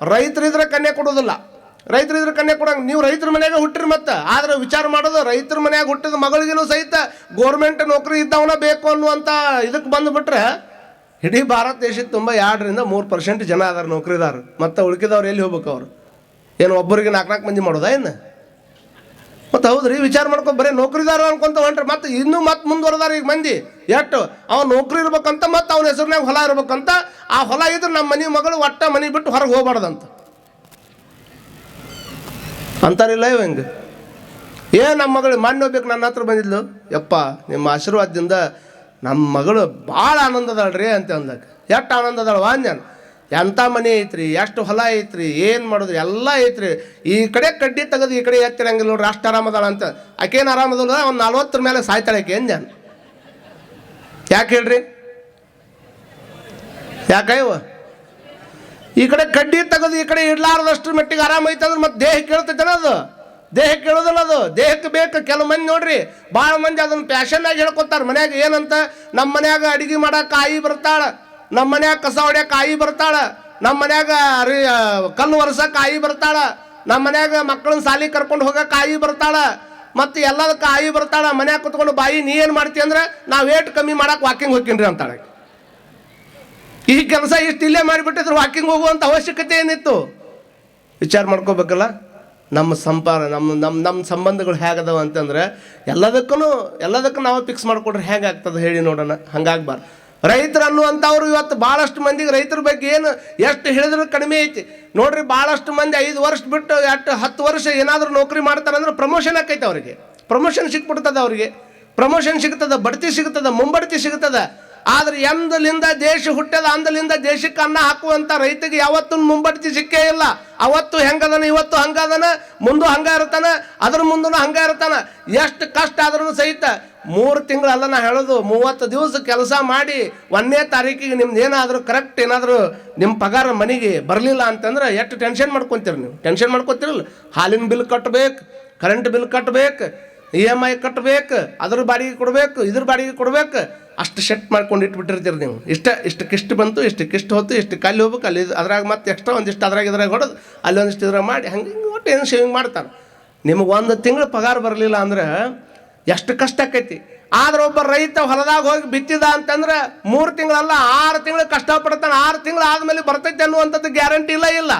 ರೈತರಿದ್ರೆ ಕನ್ಯೆ ಕೊಡೋದಿಲ್ಲ ರೈತರಿದ್ರೆ ಕನ್ಯೆ ಕೊಡಂಗೆ ನೀವು ರೈತರ ಮನೆಯಾಗ ಹುಟ್ಟಿರಿ ಮತ್ತೆ, ಆದ್ರೆ ವಿಚಾರ ಮಾಡೋದು ರೈತರ ಮನೆಯಾಗ ಹುಟ್ಟಿದ ಮಗಳಿಗೂ ಸಹಿತ ಗೋರ್ಮೆಂಟ್ ನೌಕರಿ ಇದ್ದವನ ಬೇಕು ಅನ್ನುವಂಥ ಇದಕ್ಕೆ ಬಂದುಬಿಟ್ರೆ ಇಡೀ ಭಾರತ ದೇಶದ ತುಂಬ ಎರಡರಿಂದ ಮೂರು ಪರ್ಸೆಂಟ್ ಜನ ಅದಾರ ನೌಕರಿದಾರ. ಮತ್ತು ಉಳ್ಕಿದವ್ರು ಎಲ್ಲಿ ಹೋಗ್ಬೇಕು ಅವರು? ಏನು ಒಬ್ಬರಿಗೆ ನಾಲ್ಕು ನಾಲ್ಕು ಮಂದಿ ಮಾಡೋದಾ ಏನು? ಮತ್ತು ರೀ ವಿಚಾರ ಮಾಡ್ಕೊ ಬರೀ ನೌಕರಿದಾರ ಅನ್ಕೊಂತ ಹೊಂಟ್ರಿ ಮತ್ತೆ ಇನ್ನೂ ಮತ್ತೆ ಮುಂದುವರೆದಾರ ಈಗ ಮಂದಿ. ಎಷ್ಟು? ಅವ ನೌಕರಿ ಇರ್ಬೇಕಂತ ಮತ್ತು ಅವನ ಹೆಸರಿನಾಗ ಹೊಲ ಇರ್ಬೇಕಂತ, ಆ ಹೊಲ ಇದ್ರೆ ನಮ್ಮ ಮನೆ ಮಗಳು ಒಟ್ಟ ಮನೆ ಬಿಟ್ಟು ಹೊರಗೆ ಹೋಗ್ಬಾರ್ದಂತ. ಅಂತಾರಿಲ್ಲ ಇವ ಹೆಂಗೆ? ಏ ನಮ್ಮ ಮಗಳು ಮಣ್ಣು ಹೋಗ್ಬೇಕು ನನ್ನ ಹತ್ರ ಬಂದಿದ್ಲು, ಯಪ್ಪ, ನಿಮ್ಮ ಆಶೀರ್ವಾದದಿಂದ ನಮ್ಮ ಮಗಳು ಭಾಳ ಆನಂದದಳ್ರಿ ಅಂತ ಅಂದಾಗ ಎಷ್ಟು ಆನಂದ ಅದಾಳ ವಾಂಜನ್ ಎಂಥ ಮನೆ ಐತ್ರಿ, ಎಷ್ಟು ಹೊಲ ಐತ್ರಿ, ಏನು ಮಾಡೋದು ಎಲ್ಲ ಐತ್ರಿ. ಈ ಕಡೆ ಕಡ್ಡಿ ತೆಗೆದು ಈ ಕಡೆ ಎತ್ತಿರಂಗಿಲ್ಲ ನೋಡ್ರಿ, ಅಷ್ಟು ಆರಾಮದಾಳ ಅಂತ. ಆಕೇನು ಆರಾಮದಲ್ಲ ಒಂದು ನಲ್ವತ್ತರ ಮೇಲೆ ಸಾಯ್ತಾಳೆ ಆಕೆ ಏನು ಯಾಕೆ ಹೇಳ್ರಿ? ಯಾಕೆ ಈ ಕಡೆ ಕಡ್ಡಿ ತೆಗೆದು ಈ ಕಡೆ ಇಡ್ಲಾರ್ದಷ್ಟು ಮಟ್ಟಿಗೆ ಆರಾಮ ಐತೆ ಅಂದ್ರೆ ಮತ್ತೆ ದೇಹ ಕೇಳ್ತೈತಲ್ಲ ಅದು. ದೇಹ ಕೇಳೋದಲ್ಲ ಅದು. ದೇಹಕ್ಕೆ ಬೇಕು ಕೆಲವು ಮಂದಿ ನೋಡ್ರಿ ಭಾಳ ಮಂದಿ ಅದನ್ನು ಪ್ಯಾಷನ್ ಆಗಿ ಹೇಳ್ಕೊತಾರೆ ಮನ್ಯಾಗ. ಏನಂತ? ನಮ್ಮ ಮನ್ಯಾಗ ಅಡಿಗೆ ಮಾಡಕ್ಕೆ ಕಾಯಿ ಬರ್ತಾಳ. ನಮ್ಮ ಮನ್ಯಾಗ ಕಸ ಹೊಡ್ಯಾಕ ಕಾಯಿ ಬರ್ತಾಳ. ನಮ್ಮ ಮನ್ಯಾಗ ಅರಿ ಕಲ್ಲು ಒರೆಸಕ್ಕೆ ಕಾಯಿ ಬರ್ತಾಳ. ನಮ್ಮ ಮನ್ಯಾಗ ಮಕ್ಕಳನ್ನ ಸಾಲಿ ಕರ್ಕೊಂಡು ಹೋಗಕ್ಕೆ ಕಾಯಿ ಬರ್ತಾಳ. ಮತ್ತು ಎಲ್ಲದಕ್ಕೆ ಕಾಯಿ ಬರ್ತಾಳ, ಮನ್ಯಾಗ ಕುತ್ಕೊಂಡು ಬಾಯಿ, ನೀ ಏನು ಮಾಡ್ತಿ ಅಂದ್ರೆ ನಾವು ವೇಟ್ ಕಮ್ಮಿ ಮಾಡಕ್ಕೆ ವಾಕಿಂಗ್ ಹೋಗ್ತೀನಿ ಅಂತಾಳೆ. ಈ ಕೆಲಸ ಇಷ್ಟು ಇಲ್ಲೇ ಮಾಡಿಬಿಟ್ಟಿದ್ರು ವಾಕಿಂಗ್ ಹೋಗುವಂಥ ಅವಶ್ಯಕತೆ ಏನಿತ್ತು? ವಿಚಾರ ಮಾಡ್ಕೋಬೇಕಲ್ಲ? ನಮ್ಮ ಸಂಪಾರ ನಮ್ಮ ನಮ್ಮ ನಮ್ಮ ಸಂಬಂಧಗಳು ಹೇಗದಾವ ಅಂತಂದ್ರೆ ಎಲ್ಲದಕ್ಕೂ ಎಲ್ಲದಕ್ಕೂ ನಾವು ಫಿಕ್ಸ್ ಮಾಡಿಕೊಟ್ರೆ ಹೇಗೆ ಆಗ್ತದೆ ಹೇಳಿ ನೋಡೋಣ. ಹಂಗಾಗ್ಬಾರ್ದು. ರೈತರು ಅನ್ನುವಂಥವ್ರು ಇವತ್ತು ಭಾಳಷ್ಟು ಮಂದಿಗೆ ರೈತರ ಬಗ್ಗೆ ಏನು ಎಷ್ಟು ಹೇಳಿದ್ರು ಕಡಿಮೆ ಐತಿ. ನೋಡ್ರಿ ಭಾಳಷ್ಟು ಮಂದಿ ಐದು ವರ್ಷ ಬಿಟ್ಟು ಎಷ್ಟು ಹತ್ತು ವರ್ಷ ಏನಾದರೂ ನೌಕರಿ ಮಾಡ್ತಾರಂದ್ರೆ ಪ್ರಮೋಷನ್ ಆಕೈತೆ ಅವರಿಗೆ. ಪ್ರಮೋಷನ್ ಸಿಕ್ಬಿಡ್ತದೆ ಅವರಿಗೆ. ಪ್ರಮೋಷನ್ ಸಿಗ್ತದೆ, ಬಡ್ತಿ ಸಿಗ್ತದೆ, ಮುಂಬಡ್ತಿ ಸಿಗ್ತದ. ಆದ್ರೆ ಎಂದಲಿಂದ ದೇಶ ಹುಟ್ಟದ, ಅಂದಲಿಂದ ದೇಶಕ್ಕೆ ಅನ್ನ ಹಾಕುವಂತ ರೈತಗೆ ಯಾವತ್ತೂ ಮುಂಬಡ್ತಿ ಸಿಕ್ಕೇ ಇಲ್ಲ. ಅವತ್ತು ಹೆಂಗದನ, ಇವತ್ತು ಹಂಗದನ, ಮುಂದೆ ಹಂಗ ಇರ್ತಾನ, ಅದ್ರ ಮುಂದೂ ಹಂಗ ಇರ್ತಾನ. ಎಷ್ಟು ಕಷ್ಟ ಆದ್ರೂ ಸಹಿತ ಮೂರು ತಿಂಗಳಲ್ಲ ನಾ ಹೇಳೋದು, ಮೂವತ್ತು ದಿವಸ ಕೆಲಸ ಮಾಡಿ ಒಂದನೇ ತಾರೀಕಿಗೆ ನಿಮ್ದು ಏನಾದರೂ ಕರೆಕ್ಟ್ ಏನಾದರೂ ನಿಮ್ಮ ಪಗಾರ ಮನೆಗೆ ಬರಲಿಲ್ಲ ಅಂತಂದ್ರೆ ಎಷ್ಟು ಟೆನ್ಷನ್ ಮಾಡ್ಕೊತೀರಿ ನೀವು? ಟೆನ್ಷನ್ ಮಾಡ್ಕೊತೀರಲ್ಲ? ಹಾಲಿನ ಬಿಲ್ ಕಟ್ಟಬೇಕು ಕರೆಂಟ್ ಬಿಲ್ ಕಟ್ಟಬೇಕು ಇ ಎಂ ಐ ಕಟ್ಟಬೇಕು ಅದ್ರ ಬಾಡಿಗೆ ಕೊಡಬೇಕು, ಇದ್ರ ಬಾಡಿಗೆ ಕೊಡಬೇಕು, ಅಷ್ಟು ಸೆಟ್ ಮಾಡ್ಕೊಂಡು ಇಟ್ಬಿಟ್ಟಿರ್ತೀರಿ ನೀವು. ಇಷ್ಟ ಕಿಷ್ಟು ಬಂತು ಇಷ್ಟಕ್ಕಿಷ್ಟು ಹೊತ್ತು ಇಷ್ಟು ಅಲ್ಲಿ ಹೋಗ್ಬೇಕು, ಅಲ್ಲಿ ಅದ್ರಾಗ ಮತ್ತೆ ಎಕ್ಸ್ಟ್ರಾ ಒಂದಿಷ್ಟು ಅದ್ರಾಗ ಇದ್ರಾಗ ಹೊಡೆದು, ಅಲ್ಲಿ ಒಂದಿಷ್ಟು ಇದ್ರಾಗ ಮಾಡಿ, ಹಂಗೆ ಹಿಂಗೆ ಒಟ್ಟು ಏನು ಸೇವಿಂಗ್ ಮಾಡ್ತಾರೆ. ನಿಮಗೆ ಒಂದು ತಿಂಗಳು ಪಗಾರ ಬರಲಿಲ್ಲ ಅಂದ್ರೆ ಎಷ್ಟು ಕಷ್ಟ ಆಕೈತಿ. ಆದ್ರೆ ಒಬ್ಬ ರೈತ ಹೊಲದಾಗ ಹೋಗಿ ಬಿತ್ತಿದ ಅಂತಂದ್ರೆ ಮೂರು ತಿಂಗಳಲ್ಲ ಆರು ತಿಂಗಳು ಕಷ್ಟಪಡ್ತಾನೆ. ಆರು ತಿಂಗಳು ಆದಮೇಲೆ ಬರ್ತೈತೆ ಅನ್ನುವಂಥದ್ದು ಗ್ಯಾರಂಟಿ ಇಲ್ಲ ಇಲ್ಲ.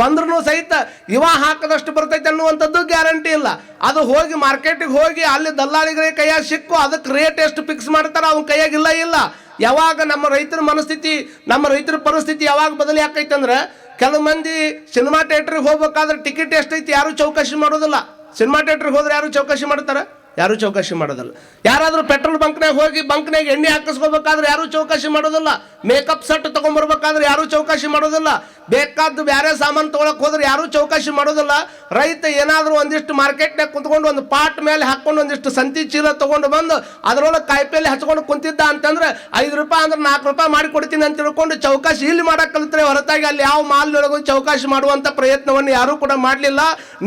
ಬಂದ್ರೂ ಸಹಿತ ಇವ ಹಾಕದಷ್ಟು ಬರ್ತೈತೆ ಅನ್ನುವಂಥದ್ದು ಗ್ಯಾರಂಟಿ ಇಲ್ಲ. ಅದು ಹೋಗಿ ಮಾರ್ಕೆಟಿಗೆ ಹೋಗಿ ಅಲ್ಲಿ ದಲ್ಲಾಳಿಗಳಿಗೆ ಕೈಯಾಗ ಸಿಕ್ಕು ಅದಕ್ಕೆ ರೇಟ್ ಎಷ್ಟು ಫಿಕ್ಸ್ ಮಾಡ್ತಾರೆ ಅವ್ನ ಕೈಯಾಗ ಇಲ್ಲ ಇಲ್ಲ. ಯಾವಾಗ ನಮ್ಮ ರೈತರ ಮನಸ್ಥಿತಿ, ನಮ್ಮ ರೈತರ ಪರಿಸ್ಥಿತಿ ಯಾವಾಗ ಬದಲಿ ಆಕೈತೆ ಅಂದ್ರೆ ಕೆಲವು ಮಂದಿ ಸಿನಿಮಾ ಥಿಯೇಟ್ರಿಗೆ ಹೋಗ್ಬೇಕಾದ್ರೆ ಟಿಕೆಟ್ ಎಷ್ಟೈತಿ ಯಾರು ಚೌಕಾಶಿ ಮಾಡೋದಿಲ್ಲ. ಸಿನಿಮಾ ಥಿಯೇಟ್ರಿಗೆ ಹೋದ್ರೆ ಯಾರು ಚೌಕಾಶಿ ಮಾಡ್ತಾರೆ? ಯಾರು ಚೌಕಾಶಿ ಮಾಡೋದಿಲ್ಲ. ಯಾರಾದರೂ ಪೆಟ್ರೋಲ್ ಬಂಕ್ನಾಗ ಹೋಗಿ ಬಂಕ್ನಾಗ ಎಣ್ಣೆ ಹಾಕಿಸ್ಕೋಬೇಕಾದ್ರೆ ಯಾರು ಚೌಕಾಶಿ ಮಾಡೋದಿಲ್ಲ. ಮೇಕಪ್ ಸೆಟ್ ತೊಗೊಂಬರ್ಬೇಕಾದ್ರೆ ಯಾರು ಚೌಕಾಶಿ ಮಾಡೋದಿಲ್ಲ. ಬೇಕಾದ್ದು ಬೇರೆ ಸಾಮಾನು ತೊಗೊಳಕ್ಕೆ ಹೋದ್ರೆ ಯಾರು ಚೌಕಾಶಿ ಮಾಡೋದಿಲ್ಲ. ರೈತ ಏನಾದರೂ ಒಂದಿಷ್ಟು ಮಾರ್ಕೆಟ್ನಾಗ ಕುಂತ್ಕೊಂಡು ಒಂದು ಪಾಟ್ ಮೇಲೆ ಹಾಕ್ಕೊಂಡು ಒಂದಿಷ್ಟು ಸಂತಿ ಚೀಲ ತೊಗೊಂಡು ಬಂದು ಅದರೊಳಗೆ ಕಾಯಿಪಲ್ಲೆ ಹಚ್ಕೊಂಡು ಕುಂತಿದ್ದ ಅಂತಂದ್ರೆ ಐದು ರೂಪಾಯಿ ಅಂದ್ರೆ ನಾಲ್ಕು ರೂಪಾಯಿ ಮಾಡಿ ಕೊಡ್ತೀನಿ ಅಂತ ತಿಳ್ಕೊಂಡು ಚೌಕಾಶಿ ಇಲ್ಲಿ ಮಾಡಕ್ಕೆ ಕಲಿತರೆ ಹೊರತಾಗಿ ಅಲ್ಲಿ ಯಾವ ಮಾಲ್ನೊಳಗೂ ಚೌಕಾಶಿ ಮಾಡುವಂಥ ಪ್ರಯತ್ನವನ್ನು ಯಾರೂ ಕೂಡ ಮಾಡಲಿಲ್ಲ.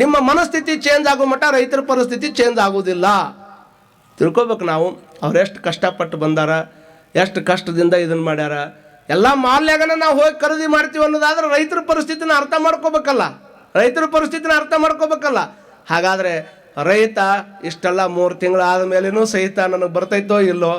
ನಿಮ್ಮ ಮನಸ್ಥಿತಿ ಚೇಂಜ್ ಆಗೋ ಮಟ್ಟ ರೈತರ ಪರಿಸ್ಥಿತಿ ಚೇಂಜ್ ಆಗೋದಿಲ್ಲ ತಿಳ್ಕೊಬೇಕು ನಾವು. ಅವ್ರು ಎಷ್ಟು ಕಷ್ಟಪಟ್ಟು ಬಂದಾರ, ಎಷ್ಟು ಕಷ್ಟದಿಂದ ಇದನ್ನು ಮಾಡ್ಯಾರ. ಎಲ್ಲ ಮಾಲ್ಯಾಗನ ನಾವು ಹೋಗಿ ಖರೀದಿ ಮಾಡ್ತೀವಿ ಅನ್ನೋದಾದ್ರೆ ರೈತರ ಪರಿಸ್ಥಿತಿನ ಅರ್ಥ ಮಾಡ್ಕೋಬೇಕಲ್ಲ. ರೈತರ ಪರಿಸ್ಥಿತಿನ ಅರ್ಥ ಮಾಡ್ಕೋಬೇಕಲ್ಲ. ಹಾಗಾದರೆ ರೈತ ಇಷ್ಟೆಲ್ಲ ಮೂರು ತಿಂಗಳಾದ ಆದಮೇಲೆನೂ ಸಹಿತ ನನಗೆ ಬರ್ತೈತೋ ಇಲ್ಲೋ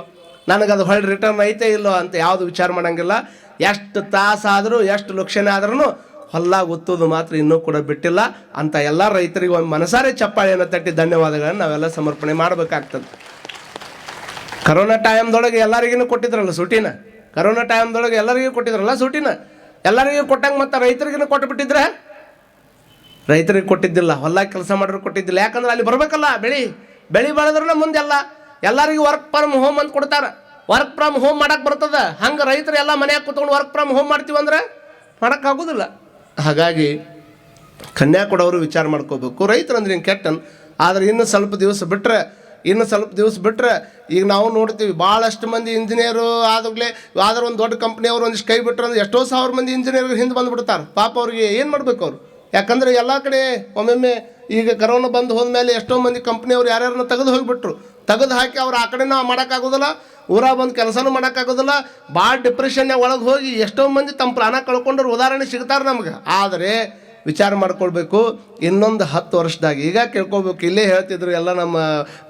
ನನಗದು ಹೊಳ್ಳಿ ರಿಟರ್ನ್ ಐತೆ ಇಲ್ಲೋ ಅಂತ ಯಾವುದು ವಿಚಾರ ಮಾಡೋಂಗಿಲ್ಲ. ಎಷ್ಟು ತಾಸಾದರೂ, ಎಷ್ಟು ಲಕ್ಷಣ ಆದ್ರೂ ಹೊಲ್ಲಾಗ ಒತ್ತೋದು ಮಾತ್ರ ಇನ್ನೂ ಕೂಡ ಬಿಟ್ಟಿಲ್ಲ. ಅಂತ ಎಲ್ಲ ರೈತರಿಗೆ ಒಂದು ಮನಸಾರೆ ಚಪ್ಪಾಳೆಯನ್ನು ತಟ್ಟಿ ಧನ್ಯವಾದಗಳನ್ನು ನಾವೆಲ್ಲ ಸಮರ್ಪಣೆ ಮಾಡಬೇಕಾಗ್ತದೆ. ಕರೋನಾ ಟೈಮ್ದೊಳಗೆ ಎಲ್ಲರಿಗೂ ಕೊಟ್ಟಿದ್ರಲ್ಲ ಸುಟಿನ? ಕರೋನಾ ಟೈಮ್ದೊಳಗೆ ಎಲ್ಲರಿಗೂ ಕೊಟ್ಟಿದ್ರಲ್ಲ ಸುಟಿನ? ಎಲ್ಲರಿಗೂ ಕೊಟ್ಟಂಗೆ ಮತ್ತು ರೈತರಿಗೂ ಕೊಟ್ಟು ಬಿಟ್ಟಿದ್ರೆ ರೈತರಿಗೆ ಕೊಟ್ಟಿದ್ದಿಲ್ಲ, ಹೊಲ ಕೆಲಸ ಮಾಡೋರು ಕೊಟ್ಟಿದ್ದಿಲ್ಲ. ಯಾಕಂದ್ರೆ ಅಲ್ಲಿ ಬರಬೇಕಲ್ಲ ಬೆಳಿ. ಬೆಳಿ ಬೆಳೆದ್ರೆ ಮುಂದೆಲ್ಲ ಎಲ್ಲರಿಗೂ ವರ್ಕ್ ಫ್ರಮ್ ಹೋಮ್ ಅಂತ ಕೊಡ್ತಾರೆ. ವರ್ಕ್ ಫ್ರಮ್ ಹೋಮ್ ಮಾಡಕ್ಕೆ ಬರ್ತದೆ. ಹಂಗೆ ರೈತರು ಎಲ್ಲ ಮನೆಯಾಗ ಕೂತ್ಕೊಂಡು ವರ್ಕ್ ಫ್ರಮ್ ಹೋಮ್ ಮಾಡ್ತೀವಂದ್ರೆ ಮಾಡೋಕ್ಕಾಗೋದಿಲ್ಲ. ಹಾಗಾಗಿ ಕನ್ಯಾ ಕೊಡೋರು ವಿಚಾರ ಮಾಡ್ಕೋಬೇಕು. ರೈತರು ಅಂದ್ರೆ ಹಿಂಗೆ ಕೆಟ್ಟನ್. ಆದ್ರೆ ಇನ್ನು ಸ್ವಲ್ಪ ದಿವಸ ಬಿಟ್ಟರೆ ಇನ್ನು ಸ್ವಲ್ಪ ದಿವಸ ಬಿಟ್ಟರೆ ಈಗ ನಾವು ನೋಡ್ತೀವಿ ಭಾಳಷ್ಟು ಮಂದಿ ಇಂಜಿನಿಯರು ಆದಾಗಲೇ ಆದ್ರೆ ಒಂದು ದೊಡ್ಡ ಕಂಪ್ನಿಯವರು ಒಂದಿಷ್ಟು ಕೈ ಬಿಟ್ಟರೆ ಅಂದ್ರೆ ಎಷ್ಟೋ ಸಾವಿರ ಮಂದಿ ಇಂಜಿನಿಯರ್ ಹಿಂದೆ ಬಂದುಬಿಡ್ತಾರೆ. ಪಾಪ ಅವ್ರಿಗೆ ಏನು ಮಾಡ್ಬೇಕು ಅವರು? ಯಾಕಂದ್ರೆ ಎಲ್ಲ ಕಡೆ ಒಮ್ಮೊಮ್ಮೆ ಈಗ ಕರೋನಾ ಬಂದು ಹೋದ್ಮೇಲೆ ಎಷ್ಟೋ ಮಂದಿ ಕಂಪ್ನಿಯವರು ಯಾರ್ಯಾರನ್ನ ತೆಗೆದು ಹೋಗಿಬಿಟ್ರು. ತೆಗೆದು ಹಾಕಿ ಅವ್ರು ಆ ಕಡೆ ನಾವು ಮಾಡೋಕ್ಕಾಗೋದಿಲ್ಲ. ಊರಾಗ ಬಂದು ಕೆಲಸನೂ ಮಾಡೋಕ್ಕಾಗೋದಿಲ್ಲ. ಭಾಳ ಡಿಪ್ರೆಷನ್ನೇ ಒಳಗೆ ಹೋಗಿ ಎಷ್ಟೋ ಮಂದಿ ತಮ್ಮ ಪ್ರಾಣ ಕಳ್ಕೊಂಡ್ರೆ ಉದಾಹರಣೆ ಸಿಗ್ತಾರೆ ನಮ್ಗೆ. ಆದರೆ ವಿಚಾರ ಮಾಡ್ಕೊಳ್ಬೇಕು. ಇನ್ನೊಂದು ಹತ್ತು ವರ್ಷದಾಗ. ಈಗ ಕೇಳ್ಕೊಬೇಕು ಇಲ್ಲೇ ಹೇಳ್ತಿದ್ರು, ಎಲ್ಲ ನಮ್ಮ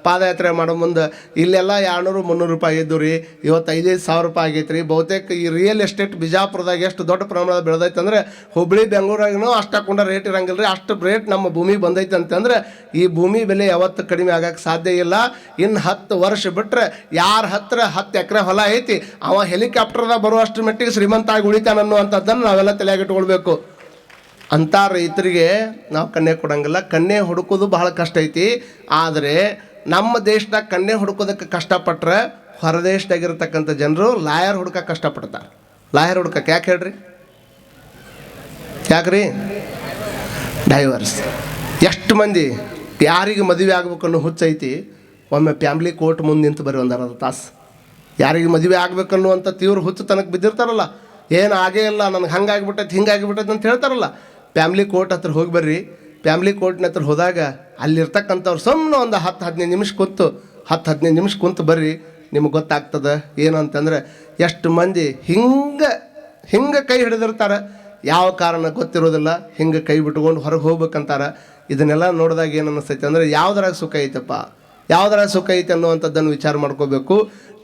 ಪಾದಯಾತ್ರೆ ಮಾಡೋ ಮುಂದೆ. ಇಲ್ಲೆಲ್ಲ ಎರಡುನೂರು, ಮುನ್ನೂರು ರೂಪಾಯಿ ಇದ್ದು ರೀ. ಇವತ್ತು ಐದೈದು ಸಾವಿರ ರೂಪಾಯಿ ಆಗೈತೆ ರೀ. ಬಹುತೇಕ ಈ ರಿಯಲ್ ಎಸ್ಟೇಟ್ ಬಿಜಾಪುರದಾಗ ಎಷ್ಟು ದೊಡ್ಡ ಪ್ರಮಾಣದ ಬೆಳೆದೈತೆ ಅಂದರೆ ಹುಬ್ಬಳ್ಳಿ ಬೆಂಗಳೂರಾಗೂ ಅಷ್ಟು ಹಾಕೊಂಡ ರೇಟ್ ಇರಂಗಿಲ್ಲ ರೀ ಅಷ್ಟು ರೇಟ್ ನಮ್ಮ ಭೂಮಿ ಬಂದೈತೆ ಅಂತಂದ್ರೆ, ಈ ಭೂಮಿ ಬೆಲೆ ಯಾವತ್ತು ಕಡಿಮೆ ಆಗಕ್ಕೆ ಸಾಧ್ಯ ಇಲ್ಲ. ಇನ್ನು ಹತ್ತು ವರ್ಷ ಬಿಟ್ಟರೆ ಯಾರ ಹತ್ರ ಹತ್ತು ಎಕರೆ ಹೊಲ ಐತಿ, ಅವ ಹೆಲಿಕಾಪ್ಟರ್ದಾಗ ಬರುವಷ್ಟು ಮಟ್ಟಿಗೆ ಶ್ರೀಮಂತ ಆಗಿ ಉಳಿತಾನ ಅನ್ನುವಂಥದ್ದನ್ನು ನಾವೆಲ್ಲ ತಲೆಯಾಗಿ ಇಟ್ಕೊಳ್ಬೇಕು. ಅಂಥ ರೈತರಿಗೆ ನಾವು ಕನ್ಯೆ ಕೊಡಂಗಿಲ್ಲ. ಕನ್ಯೆ ಹುಡುಕೋದು ಬಹಳ ಕಷ್ಟ ಐತಿ. ಆದರೆ ನಮ್ಮ ದೇಶದಾಗ ಕನ್ಯೆ ಹುಡುಕೋದಕ್ಕೆ ಕಷ್ಟಪಟ್ರೆ ಹೊರದೇಶದಾಗಿರ್ತಕ್ಕಂಥ ಜನರು ಲಾಯರ್ ಹುಡುಕಕ್ಕೆ ಕಷ್ಟಪಡ್ತಾರೆ. ಲಾಯರ್ ಹುಡುಕಕ್ಕೆ ಯಾಕೆ ಹೇಳ್ರಿ? ಯಾಕ್ರಿ? ಡೈವರ್ಸ್. ಎಷ್ಟು ಮಂದಿ ಯಾರಿಗೆ ಮದುವೆ ಆಗ್ಬೇಕು ಅನ್ನೋ ಹುಚ್ಚೈತಿ ಒಮ್ಮೆ ಫ್ಯಾಮ್ಲಿ ಕೋರ್ಟ್ ಮುಂದೆ ನಿಂತು ಬರೀ ಒಂದು ಅರ್ಧ ತಾಸು. ಯಾರಿಗೆ ಮದುವೆ ಆಗ್ಬೇಕನ್ನುವಂಥ ತೀವ್ರ ಹುಚ್ಚು ತನಕ ಬಿದ್ದಿರ್ತಾರಲ್ಲ. ಏನು ಆಗೇ ಇಲ್ಲ, ನನಗೆ ಹಂಗಾಗಿಬಿಟ್ಟೈತೆ, ಹಿಂಗಾಗಿಬಿಟ್ಟೈತೆ ಅಂತ ಹೇಳ್ತಾರಲ್ಲ. ಫ್ಯಾಮ್ಲಿ ಕೋರ್ಟ್ ಹತ್ರ ಹೋಗಿ ಬರ್ರಿ. ಫ್ಯಾಮ್ಲಿ ಕೋರ್ಟ್ನ ಹತ್ರ ಹೋದಾಗ ಅಲ್ಲಿರ್ತಕ್ಕಂಥವ್ರು ಸುಮ್ಮನೆ ಒಂದು ಹತ್ತು, ಹದಿನೈದು ನಿಮಿಷ ಕೂತು, ಹತ್ತು, ಹದಿನೈದು ನಿಮಿಷ ಕುಂತು ಬರ್ರಿ. ನಿಮ್ಗೆ ಗೊತ್ತಾಗ್ತದೆ ಏನು ಅಂತಂದ್ರೆ ಎಷ್ಟು ಮಂದಿ ಹಿಂಗೆ ಹಿಂಗೆ ಕೈ ಹಿಡಿದಿರ್ತಾರೆ. ಯಾವ ಕಾರಣ ಗೊತ್ತಿರೋದಿಲ್ಲ. ಹಿಂಗೆ ಕೈ ಬಿಟ್ಕೊಂಡು ಹೊರಗೆ ಹೋಗ್ಬೇಕಂತಾರೆ. ಇದನ್ನೆಲ್ಲ ನೋಡಿದಾಗ ಏನು ಅನ್ನಿಸ್ತೈತೆ ಅಂದರೆ ಯಾವ್ದ್ರಾಗ ಸುಖ ಐತಪ್ಪ? ಯಾವ್ದ್ರಾಗ ಸುಖ ಐತೆ ಅನ್ನುವಂಥದ್ದನ್ನು ವಿಚಾರ ಮಾಡ್ಕೋಬೇಕು.